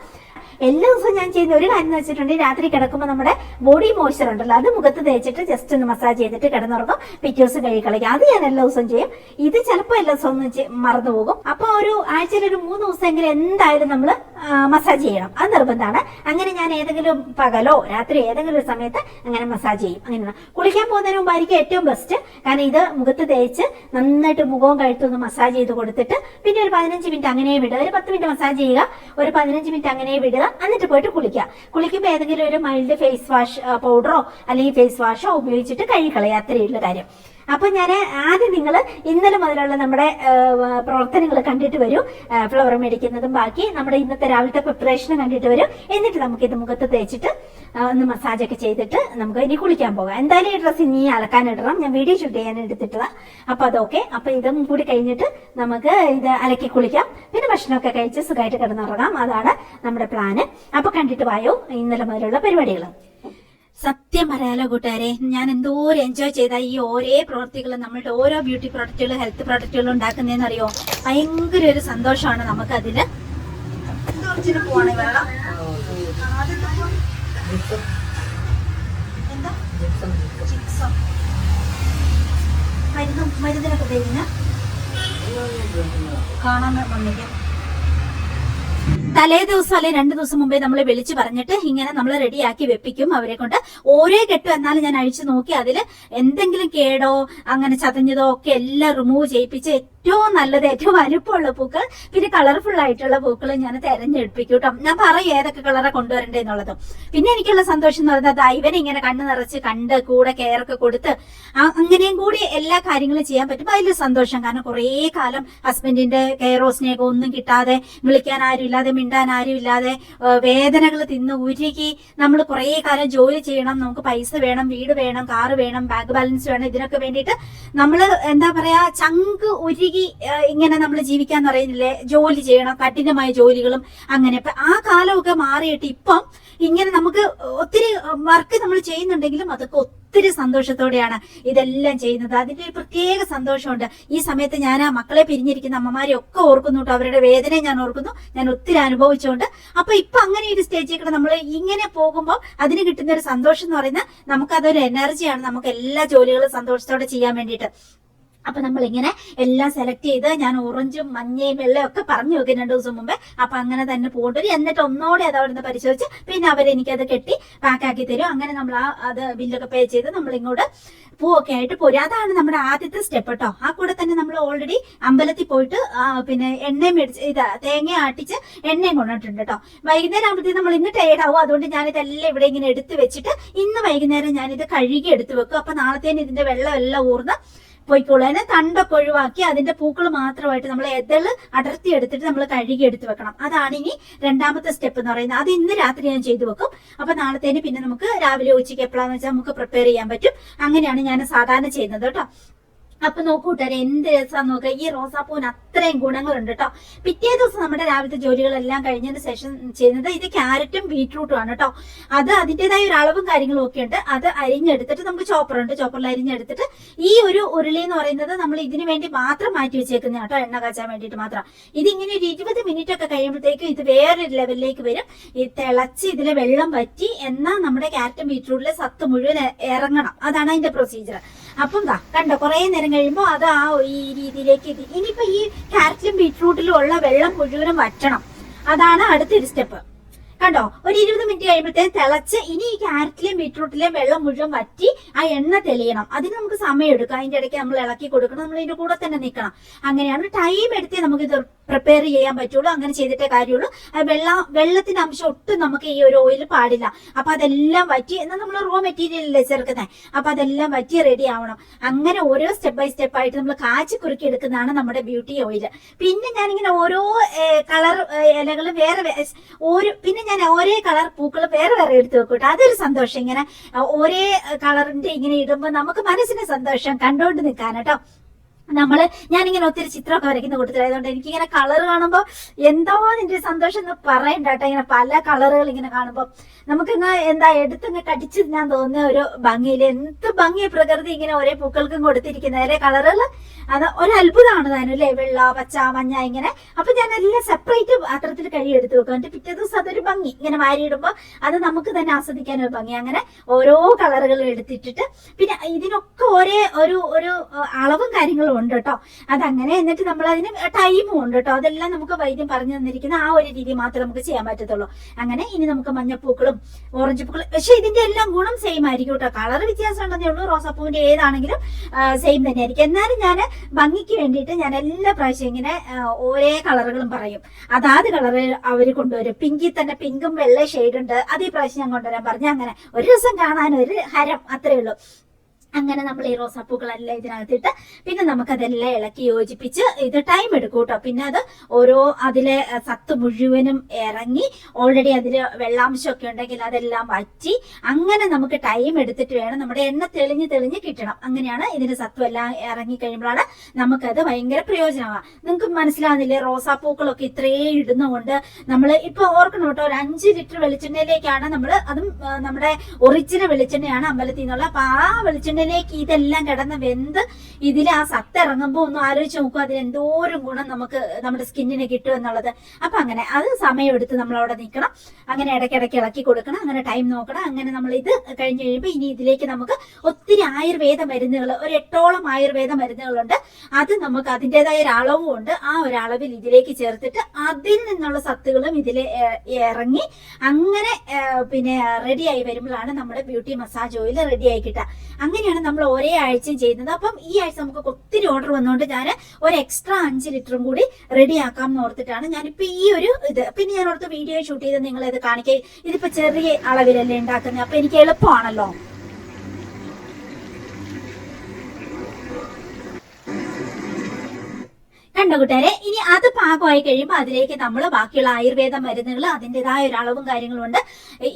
എല്ലാ ദിവസവും ഞാൻ ചെയ്യുന്ന ഒരു കാര്യം എന്ന് വെച്ചിട്ടുണ്ടെങ്കിൽ രാത്രി കിടക്കുമ്പോൾ നമ്മുടെ ബോഡി മോയ്സ്ചർ ഉണ്ടല്ലോ അത് മുഖത്ത് തേച്ചിട്ട് ജസ്റ്റ് ഒന്ന് മസാജ് ചെയ്തിട്ട് കിടന്നുറങ്ങും. പിറ്റേ ദിവസം കഴുകി കളയും അത് ഞാൻ എല്ലാ ദിവസവും ചെയ്യും. ഇത് ചിലപ്പോൾ എല്ലാ ദിവസവും ഒന്ന് മറന്നു പോകും. അപ്പൊ ഒരു ആഴ്ചയിൽ ഒരു മൂന്ന് ദിവസമെങ്കിലും എന്തായാലും നമ്മൾ മസാജ് ചെയ്യണം. അത് നിർബന്ധമാണ്. അങ്ങനെ ഞാൻ ഏതെങ്കിലും പകലോ രാത്രി ഏതെങ്കിലും ഒരു സമയത്ത് അങ്ങനെ മസാജ് ചെയ്യും. അങ്ങനെയാണ്. കുളിക്കാൻ പോകുന്നതിന് മുമ്പായിരിക്കും ഏറ്റവും ബെസ്റ്റ് കാരണം ഇത് മുഖത്ത് തേച്ച് നന്നായിട്ട് മുഖവും കഴുത്തൊന്ന് മസാജ് ചെയ്ത് കൊടുത്തിട്ട് പിന്നെ ഒരു പതിനഞ്ച് മിനിറ്റ് അങ്ങനെ വിടുക. ഒരു പത്ത് മിനിറ്റ് മസാജ് ചെയ്യുക. ഒരു പതിനഞ്ച് മിനിറ്റ് അങ്ങനെ വിടുക. എന്നിട്ട് പോയിട്ട് കുളിക്കുക കുളിക്കുമ്പോൾ ഏതെങ്കിലും ഒരു മൈൽഡ് ഫേസ് വാഷ് പൗഡറോ അല്ലെങ്കിൽ ഫേസ് വാഷോ ഉപയോഗിച്ചിട്ട് കഴുകിക്കളയുക അത്രയുള്ള കാര്യം. അപ്പൊ ഞാൻ ആദ്യം നിങ്ങൾ ഇന്നലെ മുതലുള്ള നമ്മുടെ പ്രവർത്തനങ്ങൾ കണ്ടിട്ട് വരും. ഫ്ലവർ മേടിക്കുന്നതും ബാക്കി നമ്മുടെ ഇന്നത്തെ രാവിലത്തെ പ്രിപ്പറേഷനും കണ്ടിട്ട് വരും. എന്നിട്ട് നമുക്ക് ഇത് മുഖത്ത് തേച്ചിട്ട് ഒന്ന് മസാജ് ഒക്കെ ചെയ്തിട്ട് നമുക്ക് ഇനി കുളിക്കാൻ പോകാം. എന്തായാലും ഈ ഡ്രസ്സ് ഇനി അലക്കാൻ ഇടണം. ഞാൻ വീഡിയോ ഷൂട്ട് ചെയ്യാൻ എടുത്തിട്ടതാ. അപ്പൊ അതൊക്കെ. അപ്പൊ ഇതും കൂടി കഴിഞ്ഞിട്ട് നമുക്ക് ഇത് അലക്കി കുളിക്കാം. പിന്നെ ഭക്ഷണമൊക്കെ കഴിച്ച് സുഖമായിട്ട് കിടന്നുറങ്ങാം. അതാണ് നമ്മുടെ പ്ലാന് അപ്പൊ കണ്ടിട്ട് വായോ ഇന്നലെ മുതലുള്ള പരിപാടികൾ സത്യം പറയാലോ കൂട്ടുകാരെ ഞാൻ എന്തോരം എൻജോയ് ചെയ്ത ഈ ഓരേ പ്രവൃത്തികൾ നമ്മളുടെ ഓരോ ബ്യൂട്ടി പ്രോഡക്റ്റുകൾ ഹെൽത്ത് പ്രോഡക്റ്റുകൾ ഉണ്ടാക്കുന്നതെന്ന് അറിയോ ഭയങ്കര ഒരു സന്തോഷമാണ് നമുക്ക് അതിൽ മരുന്നിനൊക്കെ കാണാൻ വന്നിരിക്കാം. തലേ ദിവസം അല്ലെ രണ്ടു ദിവസം മുമ്പേ നമ്മൾ വിളിച്ചു പറഞ്ഞിട്ട് ഇങ്ങനെ നമ്മൾ റെഡിയാക്കി വെപ്പിക്കും അവരെ കൊണ്ട്. ഓരോ കെട്ടും എന്നാലും ഞാൻ അഴിച്ചു നോക്കി അതിൽ എന്തെങ്കിലും കേടോ അങ്ങനെ ചതഞ്ഞതോ ഒക്കെ എല്ലാം റിമൂവ് ചെയ്യിപ്പിച്ച് ഏറ്റവും നല്ലത് ഏറ്റവും വലുപ്പമുള്ള പൂക്കൾ പിന്നെ കളർഫുൾ ആയിട്ടുള്ള പൂക്കൾ ഞാൻ തെരഞ്ഞെടുപ്പിക്കും കേട്ടോ ഞാൻ പറയും ഏതൊക്കെ കളറെ കൊണ്ടുവരണ്ടേ എന്നുള്ളതും. പിന്നെ എനിക്കുള്ള സന്തോഷം എന്ന് പറയുന്നത് ഇവനെ ഇങ്ങനെ കണ്ണ് നിറച്ച് കണ്ട് കൂടെ കെയർ ഒക്കെ കൊടുത്ത് അങ്ങനെയും കൂടി എല്ലാ കാര്യങ്ങളും ചെയ്യാൻ പറ്റും. അതിൽ സന്തോഷം. കാരണം കുറേ കാലം ഹസ്ബൻഡിന്റെ കെയറോ സ്നേഹമോ ഒന്നും കിട്ടാതെ വിളിക്കാൻ ആരും ഇല്ലാതെ മിണ്ടാൻ ആരുമില്ലാതെ വേദനകൾ തിന്ന് ഉരുകി നമ്മൾ കുറേ കാലം ജോലി ചെയ്യണം നമുക്ക് പൈസ വേണം വീട് വേണം കാറ് വേണം ബാങ്ക് ബാലൻസ് വേണം ഇതിനൊക്കെ വേണ്ടിയിട്ട് നമ്മൾ എന്താ പറയാ ചങ്ക് ഉരുകി ഇങ്ങനെ നമ്മൾ ജീവിക്കാൻ പറയുന്നില്ലേ ജോലി ചെയ്യണം കഠിനമായ ജോലികളും അങ്ങനെ. അപ്പൊ ആ കാലമൊക്കെ മാറിയിട്ട് ഇപ്പം ഇങ്ങനെ നമുക്ക് ഒത്തിരി വർക്ക് നമ്മൾ ചെയ്യുന്നുണ്ടെങ്കിലും അതൊക്കെ ഒത്തിരി സന്തോഷത്തോടെയാണ് ഇതെല്ലാം ചെയ്യുന്നത്. അതിന്റെ ഒരു പ്രത്യേക സന്തോഷമുണ്ട്. ഈ സമയത്ത് ഞാൻ ആ മക്കളെ പിരിഞ്ഞിരിക്കുന്ന അമ്മമാരെ ഒക്കെ ഓർക്കുന്നു കേട്ടോ. അവരുടെ വേദന ഞാൻ ഓർക്കുന്നു. ഞാൻ ഒത്തിരി അനുഭവിച്ചുകൊണ്ട്. അപ്പൊ ഇപ്പൊ അങ്ങനെ ഒരു സ്റ്റേജിൽ കൂടെ നമ്മൾ ഇങ്ങനെ പോകുമ്പോൾ അതിന് കിട്ടുന്ന ഒരു സന്തോഷം എന്ന് പറയുന്നത് നമുക്ക് അതൊരു എനർജിയാണ് നമുക്ക് എല്ലാ ജോലികളും സന്തോഷത്തോടെ ചെയ്യാൻ വേണ്ടിയിട്ട്. അപ്പൊ നമ്മൾ ഇങ്ങനെ എല്ലാം സെലക്ട് ചെയ്ത് ഞാൻ ഓറഞ്ചും മഞ്ഞയും വെള്ളയും ഒക്കെ പറഞ്ഞു നോക്കി രണ്ടു ദിവസം മുമ്പേ അപ്പൊ അങ്ങനെ തന്നെ പോകേണ്ടി വരും എന്നിട്ട് ഒന്നോടെ അത് അവിടെ നിന്ന് പരിശോധിച്ച് പിന്നെ അവരെനിക്കത് കെട്ടി പാക്കാക്കി തരും. അങ്ങനെ നമ്മൾ ആ അത് ബില്ലൊക്കെ പേ ചെയ്ത് നമ്മൾ ഇങ്ങോട്ട് പൂവൊക്കെ ആയിട്ട് പോരും. അതാണ് നമ്മുടെ ആദ്യത്തെ സ്റ്റെപ്പ് കേട്ടോ ആ കൂടെ തന്നെ നമ്മൾ ഓൾറെഡി അമ്പലത്തിൽ പോയിട്ട് പിന്നെ എണ്ണ മേടിച്ച് ഇത് തേങ്ങ ആട്ടിച്ച് എണ്ണയും കൊണ്ടിട്ടുണ്ട് കേട്ടോ വൈകുന്നേരം ആകുമ്പോഴത്തേക്ക് നമ്മൾ ഇന്ന് ടയേർഡ് ആവും. അതുകൊണ്ട് ഞാനിതെല്ലാം ഇവിടെ ഇങ്ങനെ എടുത്ത് വെച്ചിട്ട് ഇന്ന് വൈകുന്നേരം ഞാനിത് കഴുകി എടുത്ത് വെക്കും. അപ്പൊ നാളത്തേന് ഇതിന്റെ വെള്ളം എല്ലാം ഊർന്ന് പോയിക്കോളൂ അതിനെ തണ്ടൊക്കെ ഒഴിവാക്കി അതിന്റെ പൂക്കൾ മാത്രമായിട്ട് നമ്മൾ എതൾ അടർത്തി എടുത്തിട്ട് നമ്മൾ കഴുകി എടുത്ത് വെക്കണം. അതാണ് ഇനി രണ്ടാമത്തെ സ്റ്റെപ്പ് എന്ന് പറയുന്നത്. അത് ഇന്ന് രാത്രി ഞാൻ ചെയ്തു വെക്കും. അപ്പൊ നാളത്തേന് പിന്നെ നമുക്ക് രാവിലെ ഉച്ചയ്ക്ക് എപ്പോഴാന്ന് വെച്ചാൽ നമുക്ക് പ്രിപ്പയർ ചെയ്യാൻ പറ്റും. അങ്ങനെയാണ് ഞാൻ സാധാരണ ചെയ്യുന്നത് കേട്ടോ. അപ്പൊ നോക്കൂ കൂട്ടുകാരെ എന്ത് രസം നോക്കുക ഈ റോസാപ്പൂവിന് അത്രയും ഗുണങ്ങളുണ്ട് കേട്ടോ. പിറ്റേ ദിവസം നമ്മുടെ രാവിലത്തെ ജോലികളെല്ലാം കഴിഞ്ഞതിന് ശേഷം ചെയ്യുന്നത് ഇത് ക്യാരറ്റും ബീട്രൂട്ടും ആണ് കേട്ടോ. അത് അതിന്റെതായ ഒരു അളവും കാര്യങ്ങളും ഒക്കെ ഉണ്ട്. അത് അരിഞ്ഞെടുത്തിട്ട് നമുക്ക് ചോപ്പറുണ്ട് ചോപ്പറിൽ അരിഞ്ഞെടുത്തിട്ട് ഈ ഒരു ഉരുളി എന്ന് പറയുന്നത് നമ്മൾ ഇതിനു വേണ്ടി മാത്രം മാറ്റി വെച്ചേക്കുന്ന കേട്ടോ. എണ്ണ കാച്ചാൻ വേണ്ടിയിട്ട് മാത്രം. ഇതിങ്ങനെ ഒരു ഇരുപത് മിനിറ്റ് ഒക്കെ കഴിയുമ്പോഴത്തേക്കും ഇത് വേറൊരു ലെവലിലേക്ക് വരും. ഈ തിളച്ച് ഇതിലെ വെള്ളം വറ്റി എന്നാൽ നമ്മുടെ ക്യാരറ്റും ബീട്രൂട്ടിലെ സത്ത് മുഴുവൻ ഇറങ്ങണം. അതാണ് അതിന്റെ പ്രൊസീജിയർ അപ്പം ദാ കണ്ടോ കുറെ നേരം കഴിയുമ്പോൾ അത് ആ ഈ രീതിയിലേക്ക് എത്തി. ഇനിയിപ്പോ ഈ ക്യാരറ്റിലും ബീറ്റ്റൂട്ടിലും ഉള്ള വെള്ളം മുഴുവനും വറ്റണം. അതാണ് അടുത്തൊരു സ്റ്റെപ്പ് കണ്ടോ? ഒരു ഇരുപത് മിനിറ്റ് കഴിയുമ്പോഴത്തേക്ക് തിളച്ച് ഇനി ഈ ക്യാരറ്റിലെയും ബീട്രൂട്ടിലെയും വെള്ളം മുഴുവൻ വറ്റി ആ എണ്ണ തെളിയണം. അതിന് നമുക്ക് സമയം എടുക്കും. അതിന്റെ ഇടയ്ക്ക് നമ്മൾ ഇളക്കി കൊടുക്കണം. നമ്മൾ ഇതിന്റെ കൂടെ തന്നെ നിൽക്കണം. അങ്ങനെയാണ്. ടൈം എടുത്തേ നമുക്ക് ഇത് പ്രിപ്പയർ ചെയ്യാൻ പറ്റുള്ളൂ. അങ്ങനെ ചെയ്തിട്ടേ കാര്യമുള്ളൂ. വെള്ളം വെള്ളത്തിന്റെ അംശം ഒട്ടും നമുക്ക് ഈ ഒരു ഓയിൽ പാടില്ല. അപ്പൊ അതെല്ലാം വറ്റി എന്നാൽ നമ്മൾ റോ മെറ്റീരിയൽ അല്ലേ ചേർക്കുന്നത് അപ്പൊ അതെല്ലാം വറ്റി റെഡി ആവണം. അങ്ങനെ ഓരോ സ്റ്റെപ്പ് ബൈ സ്റ്റെപ്പ് ആയിട്ട് നമ്മൾ കാച്ചി കുറുക്കി എടുക്കുന്നതാണ് നമ്മുടെ ബ്യൂട്ടി ഓയിൽ പിന്നെ ഞാനിങ്ങനെ ഓരോ കളർ ഇലകളും വേറെ ഓരോ പിന്നെ ഞാൻ ഒരേ കളർ പൂക്കൾ വേറെ വേറെ എടുത്തു വെക്കൂട്ടോ. അതൊരു സന്തോഷം. ഇങ്ങനെ ഒരേ കളറിന്റെ ഇങ്ങനെ ഇടുമ്പോൾ നമുക്ക് മനസ്സിന് സന്തോഷം കണ്ടോണ്ട് നിൽക്കാൻ കേട്ടോ നമ്മൾ ഞാനിങ്ങനെ ഒത്തിരി ചിത്രമൊക്കെ വരയ്ക്കുന്ന കൂട്ടത്തിലായതുകൊണ്ട് എനിക്കിങ്ങനെ കളർ കാണുമ്പോൾ എന്തോ നിന്റെ സന്തോഷം എന്ന് പറയണ്ട കേട്ടോ ഇങ്ങനെ പല കളറുകൾ ഇങ്ങനെ കാണുമ്പോൾ നമുക്കിങ്ങ് എന്താ എടുത്തിങ്ങ് കടിച്ചു ഞാൻ തോന്നുന്ന ഒരു ഭംഗിയിൽ എന്ത് ഭംഗി പ്രകൃതി ഇങ്ങനെ ഓരോ പൂക്കൾക്കും കൊടുത്തിരിക്കുന്ന ഒരേ കളറുകൾ അത് ഒരു അത്ഭുതമാണ് താനും അല്ലേ? വെള്ള പച്ച മഞ്ഞ ഇങ്ങനെ. അപ്പൊ ഞാൻ എല്ലാം സെപ്പറേറ്റ് പാത്രത്തിൽ കഴി എടുത്തു വെക്കും. എന്നിട്ട് പിറ്റേ ദിവസം അതൊരു ഭംഗി. ഇങ്ങനെ വാരിയിടുമ്പോൾ അത് നമുക്ക് തന്നെ ആസ്വദിക്കാൻ ഒരു ഭംഗി. അങ്ങനെ ഓരോ കളറുകളും എടുത്തിട്ടിട്ട് പിന്നെ ഇതിനൊക്കെ ഒരേ ഒരു ഒരു അളവും കാര്യങ്ങളും ഉണ്ട് കേട്ടോ അതങ്ങനെ എന്നിട്ട് നമ്മൾ അതിന് ടൈമും ഉണ്ട് കേട്ടോ അതെല്ലാം നമുക്ക് വൈദ്യം പറഞ്ഞു തന്നിരിക്കുന്ന ആ ഒരു രീതി മാത്രമേ നമുക്ക് ചെയ്യാൻ പറ്റത്തുള്ളൂ. അങ്ങനെ ഇനി നമുക്ക് മഞ്ഞപ്പൂക്കളും ഓറഞ്ച് പൂക്കളും പക്ഷെ ഇതിന്റെ എല്ലാം ഗുണം സെയിം ആയിരിക്കും കേട്ടോ കളർ വ്യത്യാസം ഉണ്ടെന്നേ ഉള്ളൂ. റോസാപ്പൂവിന്റെ ഏതാണെങ്കിലും സെയിം തന്നെ ആയിരിക്കും എന്നാലും ഞാൻ ഭംഗിക്ക് വേണ്ടിയിട്ട് ഞാൻ എല്ലാ പ്രാവശ്യം ഇങ്ങനെ ഒരേ കളറുകളും പറയും. അതാത് കളറ് അവർ കൊണ്ടുവരും. പിങ്കിൽ തന്നെ പിങ്കും വെള്ള ഷെയ്ഡുണ്ട് അത് പ്രാവശ്യം ഞാൻ കൊണ്ടുവരാൻ പറഞ്ഞു. അങ്ങനെ ഒരു ദിവസം കാണാൻ ഒരു ഹരം അത്രേ ഉള്ളൂ. അങ്ങനെ നമ്മൾ ഈ റോസാപ്പൂക്കളെല്ലാം ഇതിനകത്തിട്ട് പിന്നെ നമുക്കതെല്ലാം ഇളക്കി യോജിപ്പിച്ച് ഇത് ടൈം എടുക്കും കേട്ടോ പിന്നെ അത് ഓരോ അതിലെ സത്ത് മുഴുവനും ഇറങ്ങി ഓൾറെഡി അതിൽ വെള്ളാംശമൊക്കെ ഉണ്ടെങ്കിൽ അതെല്ലാം വറ്റി അങ്ങനെ നമുക്ക് ടൈം എടുത്തിട്ട് വേണം നമ്മുടെ എണ്ണ തെളിഞ്ഞ് തെളിഞ്ഞ് കിട്ടണം. അങ്ങനെയാണ് ഇതിന്റെ സത്വം എല്ലാം ഇറങ്ങി കഴിയുമ്പോഴാണ് നമുക്കത് ഭയങ്കര പ്രയോജനമാണ് നിങ്ങൾക്ക് മനസ്സിലാവുന്നില്ലേ റോസാപ്പൂക്കളൊക്കെ ഇത്രയും ഇടുന്നതുകൊണ്ട് നമ്മൾ ഇപ്പൊ ഓർക്കണം കേട്ടോ ഒരു അഞ്ച് ലിറ്റർ വെളിച്ചെണ്ണയിലേക്കാണ് നമ്മൾ അതും നമ്മുടെ ഒറിജിനൽ വെളിച്ചെണ്ണയാണ് അമ്പലത്തിൽ നിന്നുള്ള അപ്പൊ ആ വെളിച്ചെണ്ണയിലേക്ക് ഇതെല്ലാം കിടന്ന് വെന്ത് ഇതിൽ ആ സത്ത് ഇറങ്ങുമ്പോൾ ഒന്ന് ആലോചിച്ച് നോക്കുക അതിന് എന്തോരം ഗുണം നമുക്ക് നമ്മുടെ സ്കിന്നിന് കിട്ടും എന്നുള്ളത്. അപ്പൊ അങ്ങനെ അത് സമയമെടുത്ത് നമ്മൾ അവിടെ നിൽക്കണം അങ്ങനെ ഇടയ്ക്കിടയ്ക്ക് ഇളക്കി കൊടുക്കണം അങ്ങനെ ടൈം നോക്കണം. അങ്ങനെ നമ്മൾ ഇത് കഴിഞ്ഞ് കഴിയുമ്പോൾ ഇനി ഇതിലേക്ക് നമുക്ക് ഒത്തിരി ആയുർവേദ മരുന്നുകൾ ഒരു എട്ടോളം ആയുർവേദ മരുന്നുകളുണ്ട്. അത് നമുക്ക് അതിന്റെതായ ഒരു അളവും ഉണ്ട്. ആ ഒരു അളവിൽ ഇതിലേക്ക് ചേർത്തിട്ട് അതിൽ നിന്നുള്ള സത്തുകളും ഇതിൽ ഇറങ്ങി അങ്ങനെ പിന്നെ റെഡിയായി വരുമ്പോഴാണ് നമ്മുടെ ബ്യൂട്ടി മസാജ് ഓയിൽ റെഡിയായി കിട്ടുക. അങ്ങനെയാണ് നമ്മൾ ഒരേ ആഴ്ചയും ചെയ്യുന്നത്. അപ്പം ഈ ആഴ്ച നമുക്ക് ഒത്തിരി ഓർഡർ വന്നുകൊണ്ട് ഞാൻ ഒരു എക്സ്ട്രാ അഞ്ച് ലിറ്ററും കൂടി റെഡി ആക്കാം എന്ന് ഓർത്തിട്ടാണ് ഞാനിപ്പോ ഈ ഒരു ഇത്. പിന്നെ ഞാൻ ഓർത്ത് വീഡിയോ ഷൂട്ട് ചെയ്ത് നിങ്ങളെ ഇത് കാണിക്കുക ഇതിപ്പോ ചെറിയ അളവിലല്ലേ ഉണ്ടാക്കുന്നത് അപ്പൊ എനിക്ക് എളുപ്പമാണല്ലോ. കണ്ടോ കൂട്ടുകാരെ? ഇനി അത് പാകമായി കഴിയുമ്പോൾ അതിലേക്ക് നമ്മൾ ബാക്കിയുള്ള ആയുർവേദ മരുന്നുകൾ അതിന്റെതായ ഒരു അളവും കാര്യങ്ങളും ഉണ്ട്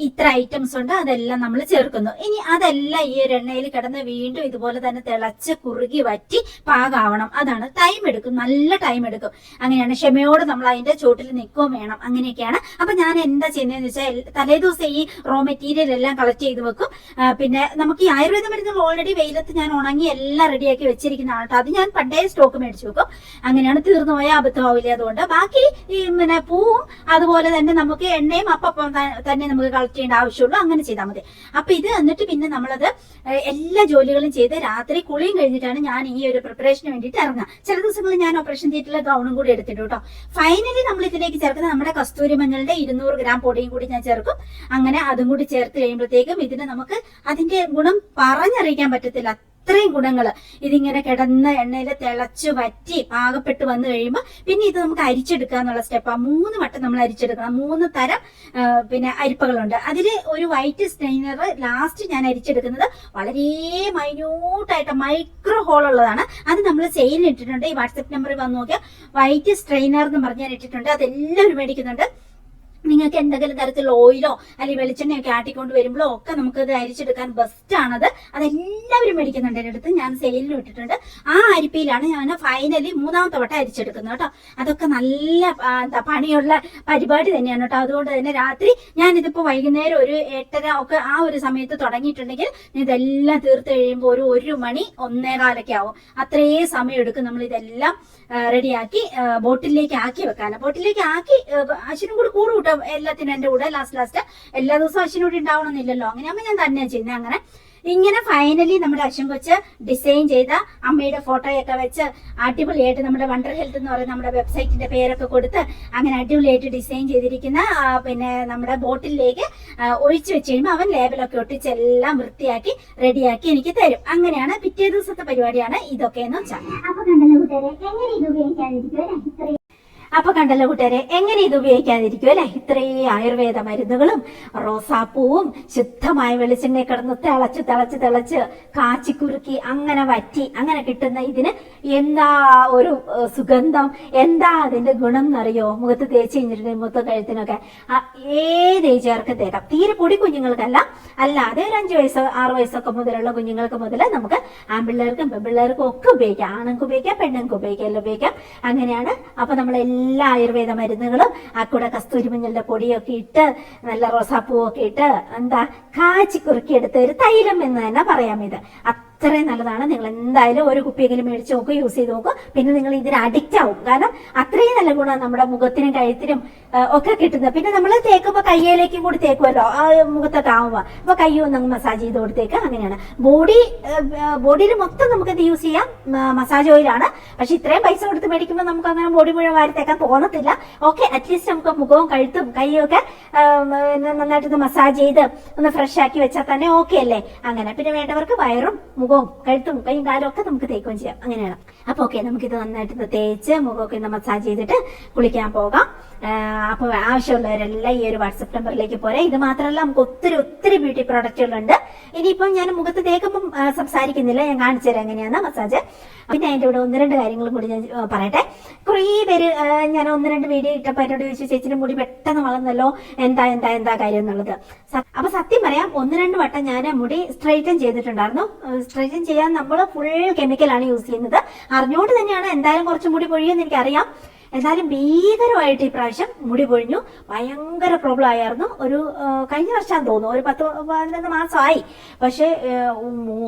ഇത്ര ഐറ്റംസ് ഉണ്ട് അതെല്ലാം നമ്മൾ ചേർക്കുന്നു. ഇനി അതെല്ലാം ഈ ഒരു എണ്ണയിൽ കിടന്ന് വീണ്ടും ഇതുപോലെ തന്നെ തിളച്ച് കുറുകി വറ്റി പാകാവണം. അതാണ് ടൈം എടുക്കും നല്ല ടൈം എടുക്കും. അങ്ങനെയാണ് ക്ഷമയോട് നമ്മൾ അതിന്റെ ചോട്ടിൽ നിൽക്കുകയും വേണം. അങ്ങനെയൊക്കെയാണ്. അപ്പൊ ഞാൻ എന്താ ചെയ്യുന്നതെന്ന് വെച്ചാൽ തലേ ദിവസം ഈ റോ മെറ്റീരിയൽ എല്ലാം കളക്ട് ചെയ്ത് വെക്കും. പിന്നെ നമുക്ക് ഈ ആയുർവേദ മരുന്നുകൾ ഓൾറെഡി വെയിലത്ത് ഞാൻ ഉണങ്ങി എല്ലാം റെഡിയാക്കി വെച്ചിരിക്കുന്നതാണ് കേട്ടോ അത് ഞാൻ പണ്ടേ സ്റ്റോക്ക് മേടിച്ചു വെക്കും. അങ്ങനെയാണ് തീർന്നു പോയാൽ അബദ്ധമാവില്ല അതുകൊണ്ട്. ബാക്കി ഈ പിന്നെ പൂവും അതുപോലെ തന്നെ നമുക്ക് എണ്ണയും അപ്പം തന്നെ നമുക്ക് കളക്ട് ചെയ്യേണ്ട ആവശ്യമുള്ളൂ. അങ്ങനെ ചെയ്താൽ മതി. അപ്പൊ ഇത് എന്നിട്ട് പിന്നെ നമ്മളത് എല്ലാ ജോലികളും ചെയ്ത് രാത്രി കുളിയും കഴിഞ്ഞിട്ടാണ് ഞാൻ ഈ ഒരു പ്രിപ്പറേഷന് വേണ്ടിയിട്ട് ഇറങ്ങുക. ചില ദിവസങ്ങളിൽ ഞാൻ ഓപ്പറേഷൻ തിയേറ്ററിലെ ഗൗണും കൂടി എടുത്തിട്ടു കേട്ടോ. ഫൈനലി നമ്മൾ ഇതിലേക്ക് ചേർക്കുന്നത് നമ്മുടെ കസ്തൂരി മഞ്ഞളുടെ ഇരുന്നൂറ് ഗ്രാം പൊടിയും കൂടി ഞാൻ ചേർക്കും. അങ്ങനെ അതും കൂടി ചേർത്ത് കഴിയുമ്പോഴത്തേക്കും ഇതിന് നമുക്ക് അതിന്റെ ഗുണം പറഞ്ഞറിയിക്കാൻ പറ്റത്തില്ല. അത്രയും ഗുണങ്ങൾ ഇതിങ്ങനെ കിടന്ന എണ്ണയിൽ തിളച്ചു വറ്റി പാകപ്പെട്ട് വന്നു കഴിയുമ്പോൾ പിന്നെ ഇത് നമുക്ക് അരിച്ചെടുക്കുക എന്നുള്ള സ്റ്റെപ്പാണ് മൂന്ന് വട്ടം നമ്മൾ അരിച്ചെടുക്കണം. മൂന്ന് തരം പിന്നെ അരിപ്പകളുണ്ട്. അതിൽ ഒരു വൈറ്റ് സ്റ്റെയിനർ ലാസ്റ്റ് ഞാൻ അരിച്ചെടുക്കുന്നത് വളരെ മൈന്യൂട്ടായിട്ട് മൈക്രോ ഹോൾ ഉള്ളതാണ്. അത് നമ്മൾ സെയിലിൽ ഇട്ടിട്ടുണ്ട്. ഈ വാട്സപ്പ് നമ്പറിൽ വന്ന് നോക്കിയാൽ വൈറ്റ് സ്ട്രെയിനർ എന്ന് പറഞ്ഞ് ഞാൻ ഇട്ടിട്ടുണ്ട്. അതെല്ലാവരും മേടിക്കുന്നുണ്ട്. നിങ്ങൾക്ക് എന്തെങ്കിലും തരത്തിലുള്ള ഓയിലോ അല്ലെങ്കിൽ വെളിച്ചെണ്ണയൊക്കെ ആട്ടിക്കൊണ്ട് വരുമ്പോഴോ ഒക്കെ നമുക്ക് ഇത് അരിച്ചെടുക്കാൻ ബെസ്റ്റ് ആണത്. അതെല്ലാവരും മേടിക്കുന്നുണ്ട് എന്റെ അടുത്ത്. ഞാൻ സെയിലിൽ ഇട്ടിട്ടുണ്ട്. ആ അരിപ്പയിലാണ് ഞാൻ ഫൈനലി മൂന്നാമത്തെ വട്ടം അരിച്ചെടുക്കുന്നത് കേട്ടോ. അതൊക്കെ നല്ല എന്താ പണിയുള്ള പരിപാടി തന്നെയാണ് കേട്ടോ. അതുകൊണ്ട് തന്നെ രാത്രി ഞാൻ ഇതിപ്പോ വൈകുന്നേരം ഒരു എട്ടര ഒക്കെ ആ ഒരു സമയത്ത് തുടങ്ങിയിട്ടുണ്ടെങ്കിൽ ഇതെല്ലാം തീർത്ത് കഴിയുമ്പോൾ ഒരു ഒരു മണി ഒന്നേകാലൊക്കെ ആവും. അത്രേ സമയം എടുക്കും നമ്മൾ ഇതെല്ലാം റെഡിയാക്കി ബോട്ടിലേക്ക് ആക്കി വെക്കാനാണ് ബോട്ടിലേക്ക് ആക്കി അശ്വിനും കൂടി കൂടും കേട്ടോ എല്ലാത്തിനും എന്റെ കൂടെ ലാസ്റ്റ് ലാസ്റ്റ് എല്ലാ ദിവസവും അശ്വിനും കൂടി ഉണ്ടാവണമെന്നില്ലല്ലോ. അങ്ങനെയാകുമ്പോൾ ഞാൻ തന്നെയാണ് ചെയ്യുന്നത് അങ്ങനെ ഇങ്ങനെ ഫൈനലി നമ്മുടെ അശ്വൻ കൊച്ച് ഡിസൈൻ ചെയ്ത അമ്മയുടെ ഫോട്ടോയൊക്കെ വെച്ച് അടിപൊളിയായിട്ട് നമ്മുടെ വണ്ടർ ഹെൽത്ത് എന്ന് പറയുന്ന നമ്മുടെ വെബ്സൈറ്റിന്റെ പേരൊക്കെ കൊടുത്ത് അങ്ങനെ അടിപൊളിയായിട്ട് ഡിസൈൻ ചെയ്തിരിക്കുന്ന പിന്നെ നമ്മുടെ ബോട്ടിലേക്ക് ഒഴിച്ചു വെച്ച് കഴിയുമ്പോൾ അവൻ ലേബലൊക്കെ ഒട്ടിച്ച് എല്ലാം വൃത്തിയാക്കി റെഡിയാക്കി എനിക്ക് തരും. അങ്ങനെയാണ് പിറ്റേ ദിവസത്തെ പരിപാടിയാണ് ഇതൊക്കെ എന്ന് വെച്ചാൽ. കണ്ടല്ലോ എങ്ങനെ ഇത് അപ്പൊ കണ്ടല്ലോ കൂട്ടുകാരെ എങ്ങനെ ഇത് ഉപയോഗിക്കാതിരിക്കും അല്ലെ? ഇത്രയും ആയുർവേദ മരുന്നുകളും റോസാപ്പൂവും ശുദ്ധമായ വെളിച്ചെണ്ണ കിടന്ന് തിളച്ച് തിളച്ച് തിളച്ച് കാച്ചിക്കുറുക്കി അങ്ങനെ വറ്റി അങ്ങനെ കിട്ടുന്ന ഇതിന് എന്താ ഒരു സുഗന്ധം? എന്താ അതിന്റെ ഗുണം എന്നറിയോ? മുഖത്ത് തേച്ച് കഴിഞ്ഞിട്ടുണ്ടെങ്കിൽ മുഖത്ത് കഴുത്തിനൊക്കെ ആ, ഏത് ഏജുകാർക്ക് തേക്കാം. തീരെ പൊടി കുഞ്ഞുങ്ങൾക്കല്ല. അല്ലാതെ ഒരു അഞ്ചു വയസ്സോ ആറ് വയസ്സൊക്കെ മുതലുള്ള കുഞ്ഞുങ്ങൾക്ക് മുതൽ നമുക്ക് ആൺപിള്ളേർക്കും പെൺപിള്ളേർക്കും ഒക്കെ ഉപയോഗിക്കാം. ആണുങ്ങൾക്ക് ഉപയോഗിക്കാം പെണ്ണുങ്ങൾക്ക് ഉപയോഗിക്കാം എല്ലാം ഉപയോഗിക്കാം. അങ്ങനെയാണ്. അപ്പൊ നമ്മൾ എല്ലാ ആയുർവേദ മരുന്നുകളും ആ കൂടെ കസ്തൂരി മഞ്ഞളുടെ പൊടിയൊക്കെ ഇട്ട് നല്ല റോസാപ്പൂവൊക്കെ ഇട്ട് എന്താ കാച്ചി കുറുക്കിയെടുത്ത ഒരു തൈലം എന്ന് തന്നെ പറയാം ഇത്. അത്രയും നല്ലതാണ്. നിങ്ങൾ എന്തായാലും ഒരു കുപ്പിയെങ്കിലും മേടിച്ച് നോക്കുക യൂസ് ചെയ്ത് നോക്കുക പിന്നെ നിങ്ങൾ ഇതിന് അഡിക്റ്റ് ആവും. കാരണം അത്രയും നല്ല ഗുണം നമ്മുടെ മുഖത്തിനും കഴുത്തിനും ഒക്കെ കിട്ടുന്നത്. പിന്നെ നമ്മൾ തേക്കുമ്പോൾ കയ്യിലേക്കും കൂടി തേക്കുമല്ലോ. മുഖത്തൊക്കെ ആവുമ്പോൾ അപ്പൊ കയ്യോ ഒന്ന് മസാജ് ചെയ്ത് കൊടുത്തേക്ക്. അങ്ങനെയാണ്. ബോഡി ബോഡിയിൽ മൊത്തം നമുക്ക് ഇത് യൂസ് ചെയ്യാം മസാജ് ഓയിലാണ് പക്ഷെ ഇത്രയും പൈസ കൊടുത്ത് മേടിക്കുമ്പോൾ നമുക്ക് അങ്ങനെ ബോഡി മുഴുവൻ വാരി തേക്കാൻ തോന്നത്തില്ല. ഓക്കെ അറ്റ്ലീസ്റ്റ് നമുക്ക് മുഖവും കഴുത്തും ഒക്കെ നന്നായിട്ട് മസാജ് ചെയ്ത് ഒന്ന് ഫ്രഷ് ആക്കി വെച്ചാൽ തന്നെ ഓക്കെ അല്ലേ? അങ്ങനെ. പിന്നെ വേണ്ടവർക്ക് വയറും മുഖവും കഴുത്തും കൈയും കാലും ഒക്കെ നമുക്ക് തേക്കുകയും ചെയ്യാം. അങ്ങനെയാണ്. അപ്പൊ ഓക്കെ നമുക്കിത് നന്നായിട്ട് തേച്ച് മുഖമൊക്കെ ഒന്ന് മസാജ് ചെയ്തിട്ട് കുളിക്കാൻ പോകാം. അപ്പോൾ ആവശ്യമുള്ളവരെല്ലാം ഈ ഒരു വാട്സപ്പ് നമ്പറിലേക്ക് പോരെ. ഇത് മാത്രമല്ല നമുക്ക് ഒത്തിരി ഒത്തിരി ബ്യൂട്ടി പ്രോഡക്റ്റുകളുണ്ട് ഇനിയിപ്പം ഞാൻ മുഖത്ത് തേക്കുമ്പം സംസാരിക്കുന്നില്ല. ഞാൻ കാണിച്ചു തരാം എങ്ങനെയാണ് മസാജ് പിന്നെ അതിന്റെ കൂടെ ഒന്ന് രണ്ട് കാര്യങ്ങളും കൂടി ഞാൻ പറയട്ടെ. കുറേ പേര് ഞാൻ ഒന്ന് രണ്ട് വീഡിയോ ഇട്ടപ്പോൾ എന്നോട് ചോദിച്ചു ചേച്ചിനും കൂടി പെട്ടെന്ന് വളർന്നല്ലോ. എന്താ എന്താ എന്താ കാര്യം എന്നുള്ളത്? അപ്പൊ സത്യം പറയാം ഒന്ന് രണ്ട് വട്ടം ഞാൻ മുടി സ്ട്രൈറ്റൻ ചെയ്തിട്ടുണ്ടായിരുന്നു. സ്ട്രൈറ്റൻ ചെയ്യാൻ നമ്മൾ ഫുൾ കെമിക്കലാണ് യൂസ് ചെയ്യുന്നത്. അറിഞ്ഞുകൊണ്ട് തന്നെയാണ് എന്തായാലും കുറച്ചും കൂടി പൊഴിയെന്ന് എനിക്കറിയാം. എന്നാലും ഭീകരമായിട്ട് ഈ പ്രാവശ്യം മുടി പൊഴിഞ്ഞു. ഭയങ്കര പ്രോബ്ലം ആയിരുന്നു. ഒരു കഴിഞ്ഞ വർഷം തോന്നുന്നു. ഒരു പത്ത് പതിനൊന്ന് മാസമായി. പക്ഷെ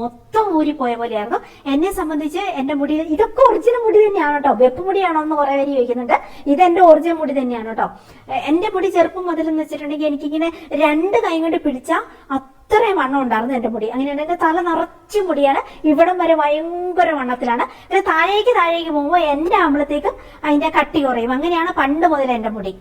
മൊത്തം ഊരിപ്പോയ പോലെയായിരുന്നു. എന്നെ സംബന്ധിച്ച് എന്റെ മുടി ഇതൊക്കെ ഒറിജിനൽ മുടി തന്നെയാണ് കേട്ടോ വെപ്പ് മുടിയാണോ എന്ന് കുറെ പേര് ചോദിക്കുന്നുണ്ട്. ഇത് എന്റെ ഒറിജിനൽ മുടി തന്നെയാണ് കേട്ടോ എ- എന്റെ മുടി ചെറുപ്പം മുതൽ എന്ന് വെച്ചിട്ടുണ്ടെങ്കിൽ എനിക്കിങ്ങനെ രണ്ട് കൈ കൊണ്ട് പിടിച്ചാൽ അത്രയും വണ്ണം ഉണ്ടായിരുന്നു എന്റെ മുടി. അങ്ങനെയാണ് എന്റെ തല നിറച്ച് മുടിയാണ്. ഇവിടം വരെ ഭയങ്കര വണ്ണത്തിലാണ്. പിന്നെ താഴേക്ക് താഴേക്ക് പോകുമ്പോൾ എന്റെ ആകുമ്പോഴത്തേക്കും അതിന്റെ കട്ടി കുറയും. അങ്ങനെയാണ് പണ്ട് മുതൽ എന്റെ മുടി.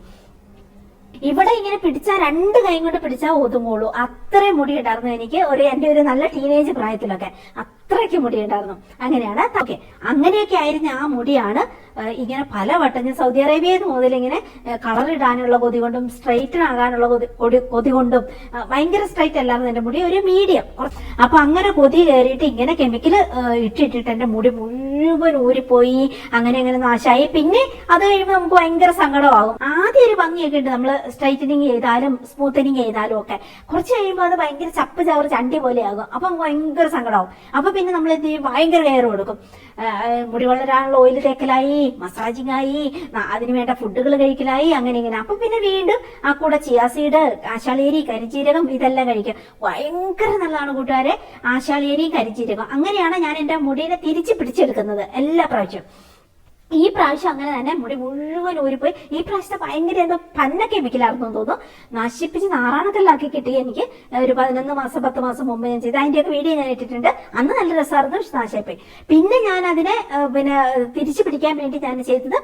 ഇവിടെ ഇങ്ങനെ പിടിച്ചാൽ രണ്ട് കൈ കൊണ്ട് പിടിച്ചാൽ ഒതുങ്ങുള്ളൂ. അത്രയും മുടി ഉണ്ടായിരുന്നു എനിക്ക് ഒരു എന്റെ ഒരു നല്ല ടീനേജ് പ്രായത്തിലൊക്കെ. അത്രയ്ക്ക് മുടി ഉണ്ടായിരുന്നു അങ്ങനെയാണ്. ഓക്കെ. അങ്ങനെയൊക്കെ ആയിരുന്ന ആ മുടിയാണ് ഇങ്ങനെ പല വട്ടം ഞാൻ സൗദി അറേബ്യയിൽ മുതൽ ഇങ്ങനെ കളർ ഇടാനുള്ള കൊതി കൊണ്ടും സ്ട്രൈറ്റൺ ആകാനുള്ള കൊതി കൊതി കൊണ്ടും ഭയങ്കര സ്ട്രൈറ്റ് അല്ലായിരുന്നു എന്റെ മുടി ഒരു മീഡിയം അപ്പൊ അങ്ങനെ കൊതി കയറിയിട്ട് ഇങ്ങനെ കെമിക്കൽ ഇട്ടിട്ടിട്ട് എന്റെ മുടി മുഴുവൻ ഊരിപ്പോയി അങ്ങനെ അങ്ങനെ നാശമായി പിന്നെ അത് കഴിയുമ്പോൾ നമുക്ക് ഭയങ്കര സങ്കടമാകും. ആദ്യം ഒരു ഭംഗിയൊക്കെ ഉണ്ട്. നമ്മൾ സ്ട്രൈറ്റനിങ് ചെയ്താലും സ്മൂത്തനിങ് ചെയ്താലും ഒക്കെ. കുറച്ച് കഴിയുമ്പോൾ അത് ഭയങ്കര ചപ്പ് ചവറ് ചണ്ടി പോലെയാകും. അപ്പൊ ഭയങ്കര സങ്കടമാവും അപ്പൊ പിന്നെ നമ്മൾ എന്ത് ചെയ്യും? ഭയങ്കര കെയർ കൊടുക്കും. മുടി വളരാനുള്ള ഓയിൽ തേക്കലായി മസാജിങ് ആയി അതിന് വേണ്ട ഫുഡുകൾ കഴിക്കലായി അങ്ങനെ ഇങ്ങനെ. അപ്പൊ പിന്നെ വീണ്ടും ആ കൂടെ ചിയാസീഡ് ആശാലേരി കരിജീരകം ഇതെല്ലാം കഴിക്കും. ഭയങ്കര നല്ലതാണ് കൂട്ടുകാരെ. ആശാലേരി കരിജീരകം. അങ്ങനെയാണ് ഞാൻ എന്റെ മുടിയെ തിരിച്ച് പിടിച്ചെടുക്കുന്നത് എല്ലാ പ്രാവശ്യവും ഈ പ്രാവശ്യം അങ്ങനെ തന്നെ മുടി മുഴുവൻ ഊരിപ്പോയി. ഈ പ്രാവശ്യത്തെ ഭയങ്കര എന്തോ പന്ന കെമിക്കലായിരുന്നു തോന്നുന്നു. നശിപ്പിച്ച് നാറാണക്കല്ലാക്കി കിട്ടി എനിക്ക് ഒരു പതിനൊന്ന് മാസം പത്ത് മാസം മുമ്പ് ഞാൻ ചെയ്ത് അതിന്റെയൊക്കെ വീഡിയോ ഞാൻ ഇട്ടിട്ടുണ്ട്. അന്ന് നല്ല രസമായിരുന്നു പക്ഷെ നാശമായിപ്പോയി. പിന്നെ ഞാൻ അതിനെ പിന്നെ തിരിച്ചു പിടിക്കാൻ വേണ്ടി ഞാൻ ചെയ്തത്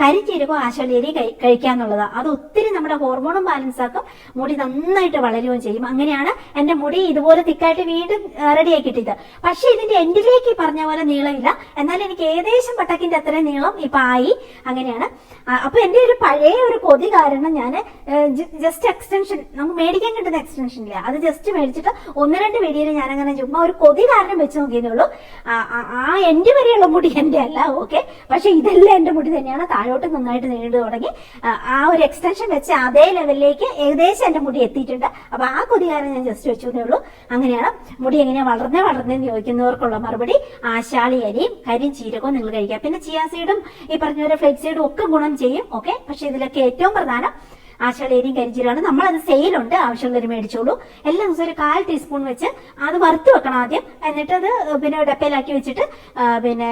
കരിഞ്ചീരകവും ആശാലേരി കഴിക്കാന്നുള്ളതാണ് അത് ഒത്തിരി നമ്മുടെ ഹോർമോണും ബാലൻസ് ആക്കും. മുടി നന്നായിട്ട് വളരുകയും ചെയ്യും. അങ്ങനെയാണ് എന്റെ മുടി ഇതുപോലെ തിക്കായിട്ട് വീണ്ടും റെഡിയാക്കി കിട്ടിയത്. പക്ഷെ ഇതിന്റെ എൻഡിലേക്ക് പറഞ്ഞ പോലെ നീളമില്ല. എന്നാൽ എനിക്ക് ഏകദേശം പട്ടക്കിന്റെ അത്രയും നീളം ഇപ്പൊ ആയി അങ്ങനെയാണ്. അപ്പൊ എന്റെ ഒരു പഴയ ഒരു കൊതി കാരണം ഞാൻ ജസ്റ്റ് എക്സ്റ്റൻഷൻ നമുക്ക് മേടിക്കാൻ കിട്ടുന്ന എക്സ്റ്റൻഷൻ ഇല്ല. അത് ജസ്റ്റ് മേടിച്ചിട്ട് ഒന്ന് രണ്ട് വീഡിയോയിൽ ഞാൻ അങ്ങനെ ചുമ്മാ ഒരു കൊതി കാരണം വെച്ച് നോക്കിയതേ ഉള്ളൂ ആ, എന്റെ വരെയുള്ള മുടി എന്റെ അല്ല ഓക്കെ പക്ഷെ ഇതെല്ലാം എന്റെ മുടി തന്നെയാണ്. താഴോട്ട് നന്നായിട്ട് നീണ്ടു തുടങ്ങി. ആ, ഒരു എക്സ്റ്റൻഷൻ വെച്ച് അതേ ലെവലിലേക്ക് ഏകദേശം എന്റെ മുടി എത്തിയിട്ടുണ്ട്. അപ്പൊ ആ കൊതി കാരണം ഞാൻ ജസ്റ്റ് വെച്ചു ഉള്ളൂ അങ്ങനെയാണ്. മുടി എങ്ങനെയാ വളർന്നേ വളർന്നേന്ന് ചോദിക്കുന്നവർക്കുള്ള മറുപടി ആശാളി അരിയും കരിയും ചീരകവും നിങ്ങൾ കഴിക്കുക പിന്നെ ചിയാസീഡും ഈ പറഞ്ഞ പോലെ ഫ്ലെക്സിയുടെ ഒക്കെ ഗുണം ചെയ്യും ഓക്കെ പക്ഷെ ഇതിലൊക്കെ ഏറ്റവും പ്രധാനം ആശാളേരിയും കരിഞ്ചീരമാണ് നമ്മളത് സെയിലുണ്ട് ആവശ്യമുള്ളവർ മേടിച്ചോളൂ. എല്ലാ ദിവസവും ഒരു കാൽ ടീസ്പൂൺ വെച്ച് അത് വറുത്ത് വെക്കണം ആദ്യം. എന്നിട്ട് അത് പിന്നെ ഡപ്പയിലാക്കി വെച്ചിട്ട് പിന്നെ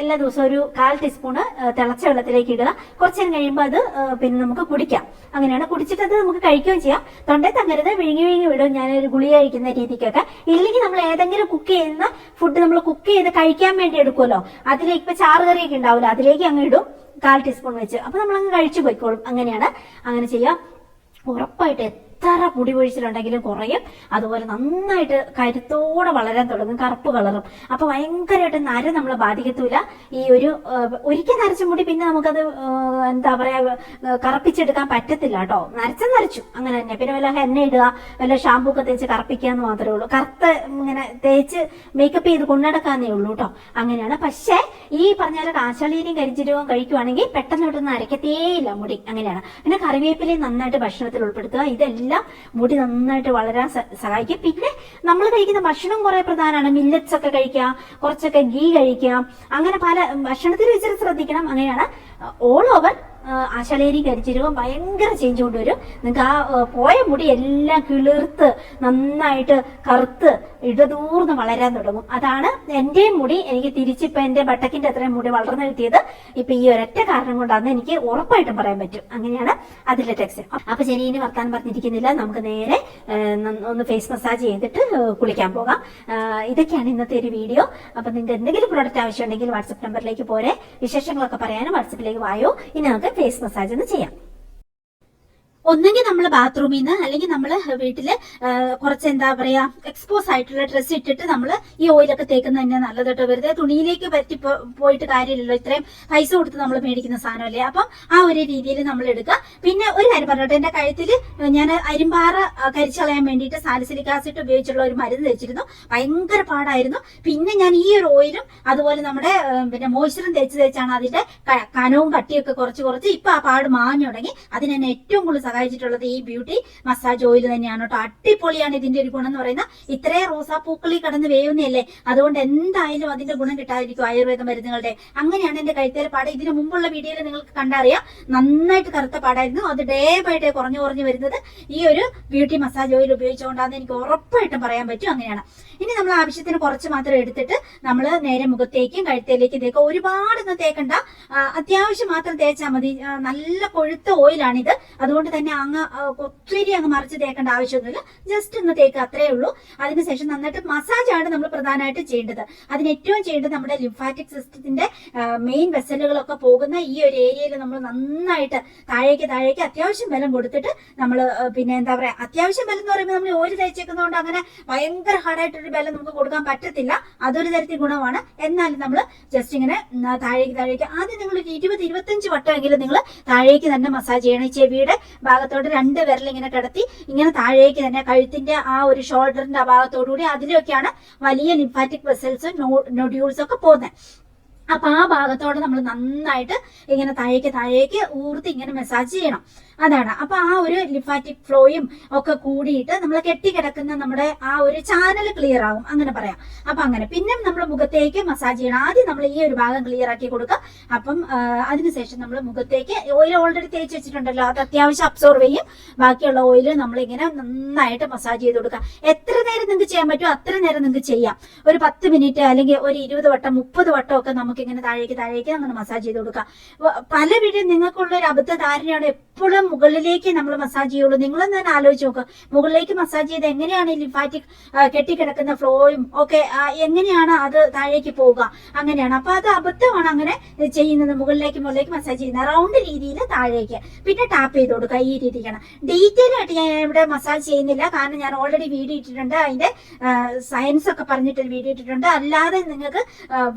എല്ലാ ദിവസവും ഒരു കാൽ ടീസ്പൂൺ തിളച്ച വെള്ളത്തിലേക്ക് ഇടുക. കുറച്ച് നേരം കഴിയുമ്പോൾ അത് പിന്നെ നമുക്ക് കുടിക്കാം. അങ്ങനെയാണ് കുടിച്ചിട്ട് അത് നമുക്ക് കഴിക്കുകയും ചെയ്യാം. തൊണ്ടേ തങ്ങരുത് വിഴുങ്ങി വിഴുങ്ങി വിടും. ഞാനൊരു ഗുളിക കഴിക്കുന്ന രീതിക്കൊക്കെ. ഇല്ലെങ്കിൽ നമ്മൾ ഏതെങ്കിലും കുക്ക് ചെയ്യുന്ന ഫുഡ് നമ്മൾ കുക്ക് ചെയ്ത് കഴിക്കാൻ വേണ്ടി എടുക്കുമല്ലോ. അതിലേക്ക് ഇപ്പൊ ചാറ് കറിയൊക്കെ ഉണ്ടാവില്ല അതിലേക്ക് അങ്ങ് ഇടും. കാൽ ടീസ്പൂൺ വെച്ച്. അപ്പൊ നമ്മൾ അങ്ങ് കഴിച്ചു പോയിക്കോളും. അങ്ങനെയാണ്. അങ്ങനെ ചെയ്യാം. ഉറപ്പായിട്ട് എത്ര മുടി പൊഴിച്ചിലുണ്ടെങ്കിലും കുറയും. അതുപോലെ നന്നായിട്ട് കരുത്തോടെ വളരാൻ തുടങ്ങും കറുപ്പ് കളറും. അപ്പൊ ഭയങ്കരമായിട്ട് നര നമ്മളെ ബാധിക്കത്തൂല. ഈ ഒരു ഒരിക്കൽ നരച്ച മുടി പിന്നെ നമുക്കത് എന്താ പറയാ കറുപ്പിച്ചെടുക്കാൻ പറ്റത്തില്ല കേട്ടോ. നരച്ച നരച്ചു. അങ്ങനെ തന്നെ. പിന്നെ വല്ല എണ്ണ ഇടുക വല്ല ഷാമ്പൂ ഒക്കെ തേച്ച് കറുപ്പിക്കുക എന്ന് മാത്രമേ ഉള്ളൂ. കറുത്ത ഇങ്ങനെ തേച്ച് മേക്കപ്പ് ചെയ്ത് കൊണ്ടുനടക്കാന്നേ ഉള്ളൂ കേട്ടോ. അങ്ങനെയാണ്. പക്ഷേ ഈ പറഞ്ഞ പോലെ കാശാളീരിയും കരിഞ്ചീരകവും കഴിക്കുവാണെങ്കിൽ പെട്ടെന്ന് പെട്ടെന്ന് അരക്കത്തേയില്ല മുടി. അങ്ങനെയാണ്. പിന്നെ കറിവേപ്പിലയും നന്നായിട്ട് ഭക്ഷണത്തിൽ ഉൾപ്പെടുത്തുക. ഇതെല്ലാം മുടി നന്നായിട്ട് വളരാൻ സഹായിക്കും. പിന്നെ നമ്മൾ കഴിക്കുന്ന ഭക്ഷണം കുറെ പ്രധാനമാണ് മില്ലറ്റ്സ് ഒക്കെ കഴിക്കുക കുറച്ചൊക്കെ ഗീ കഴിക്കാം അങ്ങനെ പല ഭക്ഷണത്തിൽ വെച്ചിട്ട് ശ്രദ്ധിക്കണം. അങ്ങനെയാണ്. ഓൾ ഓവർ ആശാലേരി കരിച്ചിരുവും ഭയങ്കര ചേഞ്ച് കൊണ്ടുവരും നിങ്ങൾക്ക് ആ പോയ മുടി എല്ലാം കിളിർത്ത് നന്നായിട്ട് കറുത്ത് ഇടതൂർന്ന് വളരാൻ തുടങ്ങും. അതാണ് എന്റെ മുടി. എനിക്ക് തിരിച്ചിപ്പോൾ എന്റെ ബട്ടക്കിന്റെ അത്രയും മുടി വളർന്നു കിട്ടിയത്. ഇപ്പം ഈ ഒരൊറ്റ കാരണം കൊണ്ടാണ് എനിക്ക് ഉറപ്പായിട്ടും പറയാൻ പറ്റും. അങ്ങനെയാണ് അതിലെ ടെക്സ് അപ്പോൾ ശരി ഇനി വർത്താൻ പറഞ്ഞിരിക്കുന്നില്ല. നമുക്ക് നേരെ ഒന്ന് ഫേസ് മസാജ് ചെയ്തിട്ട് കുളിക്കാൻ പോകാം. ഇതൊക്കെയാണ് ഇന്നത്തെ ഒരു വീഡിയോ. അപ്പം നിങ്ങൾക്ക് എന്തെങ്കിലും പ്രോഡക്റ്റ് ആവശ്യമുണ്ടെങ്കിൽ വാട്സപ്പ് നമ്പറിലേക്ക് പോരെ. വിശേഷങ്ങളൊക്കെ പറയാനും വാട്സപ്പിലേക്ക് വായോ. ഇനി നമുക്ക് ഫേസ് മസാജ് ഒന്ന് ചെയ്യാം. ഒന്നെങ്കിൽ നമ്മൾ ബാത്റൂമിൽ നിന്ന് അല്ലെങ്കിൽ നമ്മൾ വീട്ടിൽ കുറച്ച് എന്താ പറയാ എക്സ്പോസ് ആയിട്ടുള്ള ഡ്രസ്സ് ഇട്ടിട്ട് നമ്മൾ ഈ ഓയിലൊക്കെ തേക്കുന്നത് തന്നെ നല്ലത് കേട്ടോ. വെറുതെ തുണിയിലേക്ക് പറ്റി പോയിട്ട് കാര്യമില്ലല്ലോ. ഇത്രയും പൈസ കൊടുത്ത് നമ്മൾ മേടിക്കുന്ന സാധനമല്ലേ? അപ്പം ആ ഒരു രീതിയിൽ നമ്മൾ എടുക്കുക. പിന്നെ ഒരു കാര്യം പറഞ്ഞോട്ടെ. എന്റെ കഴുത്തിൽ ഞാൻ അരിമ്പാറ കരിച്ചു കരിച്ചളയാൻ വേണ്ടിയിട്ട് സാലിസിലിക് ആസിഡ് ഉപയോഗിച്ചുള്ള ഒരു മരുന്ന് തേച്ചിരുന്നു. ഭയങ്കര പാടായിരുന്നു. പിന്നെ ഞാൻ ഈ ഒരു ഓയിലും അതുപോലെ നമ്മുടെ പിന്നെ മോയ്സ്ചറും തേച്ച് തേച്ചാണ് അതിന്റെ കനവും കട്ടിയൊക്കെ കുറച്ച് കുറച്ച് ഇപ്പൊ ആ പാട് മാഞ്ഞു തുടങ്ങി. അതിന് തന്നെ ഏറ്റവും കൂടുതൽ സഹായിച്ചിട്ടുള്ളത് ഈ ബ്യൂട്ടി മസാജ് ഓയിൽ തന്നെയാണ് കേട്ടോ. അടിപൊളിയാണ് ഇതിന്റെ ഒരു ഗുണം എന്ന് പറയുന്നത് ഇത്രയും റോസാപ്പൂക്കളിൽ കടന്ന് വേവുന്നതല്ലേ അതുകൊണ്ട് എന്തായാലും അതിന്റെ ഗുണം കിട്ടാതിരിക്കും ആയുർവേദ മരുന്നുകളുടെ. അങ്ങനെയാണ് എന്റെ കഴുത്തേൽ പാട. ഇതിനു മുമ്പുള്ള വീഡിയോയിൽ നിങ്ങൾക്ക് കണ്ടറിയാം. നന്നായിട്ട് കറുത്ത പാടായിരുന്നു. അത് ഡേ ബൈ ഡേ കുറഞ്ഞു കുറഞ്ഞു വരുന്നത് ഈ ഒരു ബ്യൂട്ടി മസാജ് ഓയിൽ ഉപയോഗിച്ചുകൊണ്ടാന്ന് എനിക്ക് ഉറപ്പായിട്ടും പറയാൻ പറ്റും. അങ്ങനെയാണ്. ഇനി നമ്മൾ ആവശ്യത്തിന് കുറച്ച് മാത്രം എടുത്തിട്ട് നമ്മൾ നേരെ മുഖത്തേക്കും കഴുത്തേലേക്കും തേക്കുക ഒരുപാടൊന്നും തേക്കണ്ട. അത്യാവശ്യം മാത്രം തേച്ചാൽ മതി. നല്ല കൊഴുത്ത ഓയിലാണിത്. അതുകൊണ്ട് തന്നെ അങ്ങ് ആ, ഒത്തിരി അങ്ങ് മറിച്ച് തേക്കേണ്ട ആവശ്യമൊന്നുമില്ല. ജസ്റ്റ് ഒന്ന് തേക്കുക അത്രേ ഉള്ളൂ. അതിനുശേഷം നന്നായിട്ട് മസാജ് ആണ് നമ്മൾ പ്രധാനമായിട്ട് ചെയ്യേണ്ടത്. അതിന് ഏറ്റവും ചെയ്യേണ്ടത് നമ്മുടെ ലിംഫാറ്റിക് സിസ്റ്റത്തിന്റെ മെയിൻ വെസലുകളൊക്കെ പോകുന്ന ഈ ഒരു ഏരിയയിൽ നമ്മൾ നന്നായിട്ട് താഴേക്ക് താഴേക്ക് അത്യാവശ്യം ബലം കൊടുത്തിട്ട് നമ്മൾ പിന്നെ എന്താ പറയാ അത്യാവശ്യം ബലം എന്ന് പറയുമ്പോൾ നമ്മൾ ഓര് തേച്ചേക്കുന്നതുകൊണ്ട് അങ്ങനെ ഭയങ്കര ഹാർഡായിട്ടൊരു ബലം നമുക്ക് കൊടുക്കാൻ പറ്റത്തില്ല. അതൊരു തരത്തിൽ ഗുണമാണ്. എന്നാലും നമ്മൾ ജസ്റ്റ് ഇങ്ങനെ താഴേക്ക് താഴേക്ക് ആദ്യം നിങ്ങൾ ഇരുപത് ഇരുപത്തഞ്ച് വട്ടമെങ്കിലും നിങ്ങൾ താഴേക്ക് തന്നെ മസാജ് ചെയ്യണം. ചെവിയുടെ ഭാഗത്തോട് രണ്ട് വിരൽ ഇങ്ങനെ കിടത്തി ഇങ്ങനെ താഴേക്ക് തന്നെ കഴുത്തിന്റെ ആ ഒരു ഷോൾഡറിന്റെ ആ ഭാഗത്തോടു കൂടി അതിലൊക്കെയാണ് വലിയ ലിംഫാറ്റിക് വെസൽസ് നൊഡ്യൂൾസ് ഒക്കെ പോകുന്നത്. അപ്പൊ ആ ഭാഗത്തോടെ നമ്മൾ നന്നായിട്ട് ഇങ്ങനെ താഴേക്ക് താഴേക്ക് ഊർത്തി ഇങ്ങനെ മെസ്സാജ് ചെയ്യണം. അതാണ്. അപ്പൊ ആ ഒരു ലിഫാറ്റിക് ഫ്ലോയും ഒക്കെ കൂടിയിട്ട് നമ്മൾ കെട്ടിക്കിടക്കുന്ന നമ്മുടെ ആ ഒരു ചാനൽ ക്ലിയർ ആകും അങ്ങനെ പറയാം. അപ്പൊ അങ്ങനെ. പിന്നെ നമ്മൾ മുഖത്തേക്ക് മസാജ് ചെയ്യണം. ആദ്യം നമ്മൾ ഈ ഒരു ഭാഗം ക്ലിയർ ആക്കി കൊടുക്കുക അപ്പം അതിനുശേഷം നമ്മൾ മുഖത്തേക്ക് ഓയിൽ ഓൾറെഡി തേച്ച് വെച്ചിട്ടുണ്ടല്ലോ. അത് അത്യാവശ്യം അബ്സോർവ് ചെയ്യും. ബാക്കിയുള്ള ഓയിൽ നമ്മൾ ഇങ്ങനെ നന്നായിട്ട് മസാജ് ചെയ്ത് കൊടുക്കുക എത്ര നേരം നിങ്ങൾക്ക് ചെയ്യാൻ പറ്റുമോ അത്ര നേരം നിങ്ങൾക്ക് ചെയ്യാം. ഒരു പത്ത് മിനിറ്റ് അല്ലെങ്കിൽ ഒരു ഇരുപത് വട്ടം മുപ്പത് വട്ടം ഒക്കെ നമുക്ക് ഇങ്ങനെ താഴേക്ക് താഴേക്ക് അങ്ങനെ മസാജ് ചെയ്ത് കൊടുക്കുക പല വീടും നിങ്ങൾക്കുള്ള ഒരു അബദ്ധ ധാരണയാണ് എപ്പോഴും മുകളിലേക്ക് നമ്മൾ മസാജ് ചെയ്യുള്ളൂ. നിങ്ങൾ തന്നെ ആലോചിച്ച് നോക്കുക മുകളിലേക്ക് മസാജ് ചെയ്ത് എങ്ങനെയാണ് ഈ ലിംഫാറ്റിക് കെട്ടിക്കിടക്കുന്ന ഫ്ലോയും ഒക്കെ എങ്ങനെയാണ് അത് താഴേക്ക് പോവുക? അങ്ങനെയാണ്. അപ്പൊ അത് അബദ്ധമാണ് അങ്ങനെ ചെയ്യുന്നത്. മുകളിലേക്ക് മുകളിലേക്ക് മസാജ് ചെയ്യുന്നത് റൗണ്ട് രീതിയിൽ താഴേക്ക്. പിന്നെ ടാപ്പ് ചെയ്ത് കൊടുക്കുക ഈ രീതിക്കാണ് ഡീറ്റെയിൽ ആയിട്ട് ഞാൻ ഇവിടെ മസാജ് ചെയ്യുന്നില്ല. കാരണം ഞാൻ ഓൾറെഡി വീഡിയോ ഇട്ടിട്ടുണ്ട്. അതിന്റെ സയൻസ് ഒക്കെ പറഞ്ഞിട്ടൊരു വീഡിയോ ഇട്ടിട്ടുണ്ട്. അല്ലാതെ നിങ്ങൾക്ക്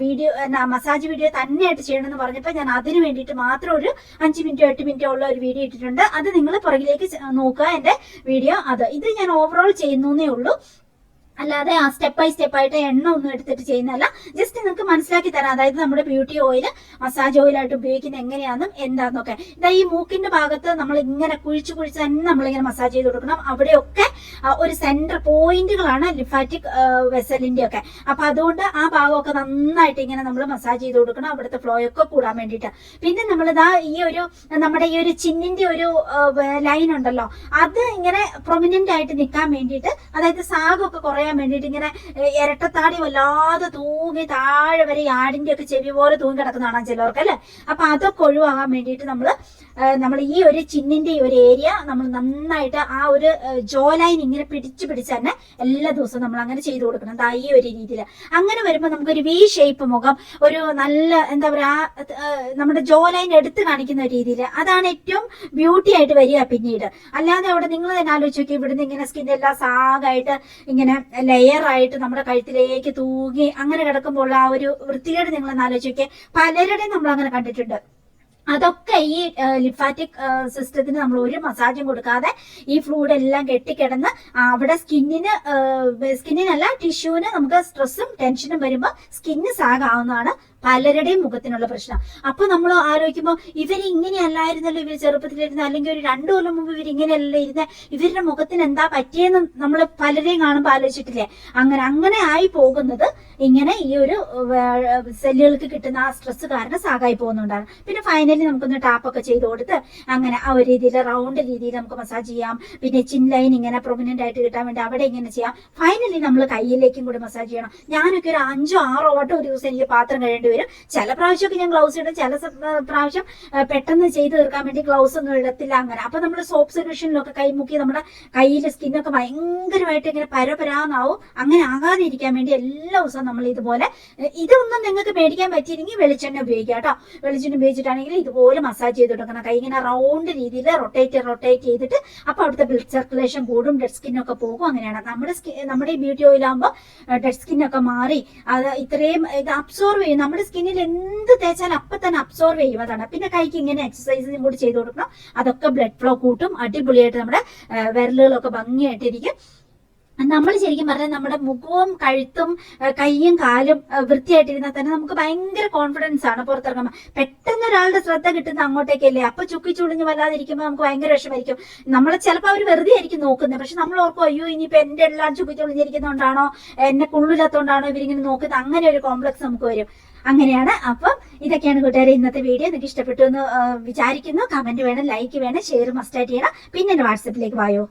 വീഡിയോ മസാജ് വീഡിയോ തന്നെയായിട്ട് ചെയ്യണമെന്ന് പറഞ്ഞപ്പോൾ ഞാൻ അതിന് വേണ്ടിയിട്ട് മാത്രം ഒരു അഞ്ച് മിനിറ്റോ എട്ട് മിനിറ്റോ ഉള്ള ഒരു വീഡിയോ ഇട്ടിട്ടുണ്ട്. അത് നിങ്ങൾ പുറകിലേക്ക് നോക്കുക എന്റെ വീഡിയോ അത് ഇത് ഞാൻ ഓവറോൾ ചെയ്യുന്നേ ഉള്ളൂ. അല്ലാതെ ആ സ്റ്റെപ്പ് ബൈ സ്റ്റെപ്പ് ആയിട്ട് എണ്ണ ഒന്നും എടുത്തിട്ട് ചെയ്യുന്നതല്ല. ജസ്റ്റ് നിങ്ങൾക്ക് മനസ്സിലാക്കി തരാം. അതായത് നമ്മുടെ ബ്യൂട്ടി ഓയിൽ മസാജ് ഓയിലായിട്ട് ഉപയോഗിക്കുന്നത് എങ്ങനെയാണെന്നും എന്താണെന്നൊക്കെ ഇതാ ഈ മൂക്കിന്റെ ഭാഗത്ത് നമ്മൾ ഇങ്ങനെ കുഴിച്ച് കുഴിച്ച് തന്നെ നമ്മളിങ്ങനെ മസാജ് ചെയ്ത് കൊടുക്കണം. അവിടെയൊക്കെ ഒരു സെന്റർ പോയിന്റുകളാണ് ലിഫാറ്റിക് വെസലിന്റെ ഒക്കെ. അപ്പൊ അതുകൊണ്ട് ആ ഭാഗമൊക്കെ നന്നായിട്ട് ഇങ്ങനെ നമ്മൾ മസാജ് ചെയ്ത് കൊടുക്കണം. അവിടുത്തെ ഫ്ലോ ഒക്കെ കൂടാൻ വേണ്ടിയിട്ട്. പിന്നെ നമ്മൾ നമ്മളിതാ ഈ ഒരു നമ്മുടെ ഈ ഒരു ചിന്നിന്റെ ഒരു ലൈൻ ഉണ്ടല്ലോ. അത് ഇങ്ങനെ പ്രൊമിനന്റ് ആയിട്ട് നിൽക്കാൻ വേണ്ടിയിട്ട് അതായത് സാഗൊക്കെ കുറയാൻ വേണ്ടിയിട്ട് ഇങ്ങനെ ഇരട്ടത്താടി വല്ലാതെ തൂങ്ങി താഴെ വരെ ആടിന്റെ ഒക്കെ ചെവി പോലെ തൂങ്ങി കിടക്കുന്നതാണ് ചിലവർക്ക് അല്ലെ? അപ്പൊ അതൊക്കെ ഒഴിവാകാൻ വേണ്ടിയിട്ട് നമ്മൾ നമ്മൾ ഈ ഒരു ചിന്നിന്റെ ഒരു ഏരിയ നമ്മൾ നന്നായിട്ട് ആ ഒരു ജോ ലൈൻ ഇങ്ങനെ പിടിച്ചു പിടിച്ച് തന്നെ എല്ലാ ദിവസവും നമ്മൾ അങ്ങനെ ചെയ്തു കൊടുക്കണം. ദാ ഈ ഒരു രീതിയിൽ അങ്ങനെ വരുമ്പോൾ നമുക്കൊരു വി ഷേപ്പ് മുഖം ഒരു നല്ല എന്താ പറയാ നമ്മുടെ ജോ ലൈൻ എടുത്ത് കാണിക്കുന്ന രീതിയിൽ അതാണ് ഏറ്റവും ബ്യൂട്ടി ആയിട്ട് വരിക പിന്നീട്. അല്ലാതെ അവിടെ നിങ്ങൾ തന്നെ ആലോചിച്ച് നോക്കി ഇവിടുന്ന് ഇങ്ങനെ സ്കിൻ എല്ലാം സാഗായിട്ട് ഇങ്ങനെ ലെയർ ആയിട്ട് നമ്മുടെ കഴുത്തിലേക്ക് തൂങ്ങി അങ്ങനെ കിടക്കുമ്പോൾ ആ ഒരു വൃത്തികേട് നിങ്ങൾ ആലോചിക്കുക പലരുടെയും നമ്മൾ അങ്ങനെ കണ്ടിട്ടുണ്ട്. അതൊക്കെ ഈ ലിഫാറ്റിക് സിസ്റ്റത്തിന് നമ്മൾ ഒരു മസാജും കൊടുക്കാതെ ഈ ഫ്ലൂയിഡ് എല്ലാം കെട്ടിക്കിടന്ന് അവിടെ സ്കിന്നിന് സ്കിന്നിനല്ല ടിഷ്യൂവിന് നമുക്ക് സ്ട്രെസ്സും ടെൻഷനും വരുമ്പോൾ സ്കിന്ന് സാഗാവുന്നതാണ് പലരുടെയും മുഖത്തിനുള്ള പ്രശ്നം. അപ്പൊ നമ്മൾ ആലോചിക്കുമ്പോൾ ഇവർ ഇങ്ങനെയല്ലായിരുന്നല്ലോ ഇവർ ചെറുപ്പത്തിലിരുന്ന അല്ലെങ്കിൽ ഒരു രണ്ടു കൊല്ലം മുമ്പ് ഇവർ ഇങ്ങനെയല്ലേ ഇരുന്ന ഇവരുടെ മുഖത്തിന് എന്താ പറ്റിയെന്ന് നമ്മൾ പലരെയും കാണുമ്പോൾ ആലോചിച്ചിട്ടില്ലേ? അങ്ങനെ അങ്ങനെ ആയി പോകുന്നത് ഇങ്ങനെ ഈ ഒരു സെല്ലുകൾക്ക് കിട്ടുന്ന ആ സ്ട്രെസ് കാരണം സാഗായി പോകുന്നുണ്ടാണ്. പിന്നെ ഫൈനലി നമുക്കൊന്ന് ടാപ്പ് ഒക്കെ ചെയ്ത് കൊടുത്ത് അങ്ങനെ ആ ഒരു രീതിയിൽ റൗണ്ട് രീതിയിൽ നമുക്ക് മസാജ് ചെയ്യാം. പിന്നെ ചിൻ ലൈൻ ഇങ്ങനെ പ്രൊമിനന്റ് ആയിട്ട് കിട്ടാൻ വേണ്ടി അവിടെ ഇങ്ങനെ ചെയ്യാം. ഫൈനലി നമ്മൾ കയ്യിലേക്കും കൂടി മസാജ് ചെയ്യണം. ഞാനൊക്കെ ഒരു അഞ്ചോ ആറോ വട്ടം ഒരു ദിവസം എനിക്ക് പാത്രം കഴിയേണ്ടി വരും. ചില പ്രാവശ്യമൊക്കെ ഞാൻ ഗ്ലൗസ് ഇടും. ചില പ്രാവശ്യം പെട്ടെന്ന് ചെയ്ത് തീർക്കാൻ വേണ്ടി ഗ്ലൗസ് ഒന്നും ഇടത്തില്ല അങ്ങനെ. അപ്പൊ നമ്മൾ സോപ്പ് സൊല്യൂഷനിലൊക്കെ കൈമുക്കി നമ്മുടെ കയ്യിലെ സ്കിന്നൊക്കെ ഭയങ്കരമായിട്ട് ഇങ്ങനെ പരപരാന്നാവും. അങ്ങനെ ആകാതെ ഇരിക്കാൻ വേണ്ടി എല്ലാ ദിവസവും നമ്മൾ ഇതുപോലെ ഇതൊന്നും നിങ്ങൾക്ക് മേടിക്കാൻ പറ്റിയില്ലെങ്കിൽ വെളിച്ചെണ്ണ ഉപയോഗിക്കാം കേട്ടോ. വെളിച്ചെണ്ണ ഉപയോഗിച്ചിട്ടാണെങ്കിൽ ഇതുപോലെ മസാജ് ചെയ്ത് കൊടുക്കണം കൈ ഇങ്ങനെ റൗണ്ട് രീതിയിൽ റൊട്ടേറ്റ് റൊട്ടേറ്റ് ചെയ്തിട്ട് അപ്പൊ അവിടുത്തെ ബ്ലഡ് സർക്കുലേഷൻ കൂടും ഡെഡ് സ്കിന്നൊക്കെ പോകും. അങ്ങനെയാണ്. നമ്മുടെ സ്കിൻ നമ്മുടെ ഈ ബ്യൂട്ടി ഓയിൽ ആകുമ്പോൾ ഡെഡ് സ്കിന്നൊക്കെ മാറി അത് ഇത്രയും ഇത് അബ്സോർവ് ചെയ്യും. നമ്മുടെ സ്കിന്നിൽ എന്ത് തേച്ചാലും അപ്പൊ തന്നെ അബ്സോർവ് ചെയ്യും. അതാണ്. പിന്നെ കൈക്ക് ഇങ്ങനെ എക്സസൈസും കൂടി ചെയ്ത് കൊടുക്കണം. അതൊക്കെ ബ്ലഡ് ഫ്ലോ കൂട്ടും. അടിപൊളിയായിട്ട് നമ്മുടെ വിരലുകളൊക്കെ ഭംഗിയായിട്ടിരിക്കും. നമ്മൾ ശരിക്കും പറഞ്ഞാൽ നമ്മുടെ മുഖവും കഴുത്തും കൈയും കാലും വൃത്തിയായിട്ടിരുന്നാൽ തന്നെ നമുക്ക് ഭയങ്കര കോൺഫിഡൻസ് ആണ് പുറത്തിറങ്ങുമ്പോൾ പെട്ടെന്ന് ഒരാളുടെ ശ്രദ്ധ കിട്ടുന്ന അങ്ങോട്ടേക്കല്ലേ? അപ്പൊ ചുക്കി ചുളിഞ്ഞ് വല്ലാതിരിക്കുമ്പോൾ നമുക്ക് ഭയങ്കര വിഷമായിരിക്കും. നമ്മളെ ചിലപ്പോൾ അവർ വെറുതെ ആയിരിക്കും നോക്കുന്നത് പക്ഷെ നമ്മൾ ഓർക്കും അയ്യോ ഇനിയിപ്പോ എന്റെ എല്ലാം ചുക്കി ചുളിഞ്ഞിരിക്കുന്നതുകൊണ്ടാണോ എന്നെ കുള്ളില്ലാത്തതുകൊണ്ടാണോ ഇവരിങ്ങനെ നോക്കുന്നത്? അങ്ങനെ ഒരു കോംപ്ലക്സ് നമുക്ക് വരും. അങ്ങനെയാണ്. അപ്പം ഇതൊക്കെയാണ് കൂട്ടുകാരെ ഇന്നത്തെ വീഡിയോ. നിങ്ങൾക്ക് ഇഷ്ടപ്പെട്ടു എന്ന് വിചാരിക്കുന്നു. കമന്റ് വേണം ലൈക്ക് വേണം ഷെയർ മസ്റ്റായിട്ട് ചെയ്യണം. പിന്നെ വാട്സപ്പിലേക്ക് വായോ?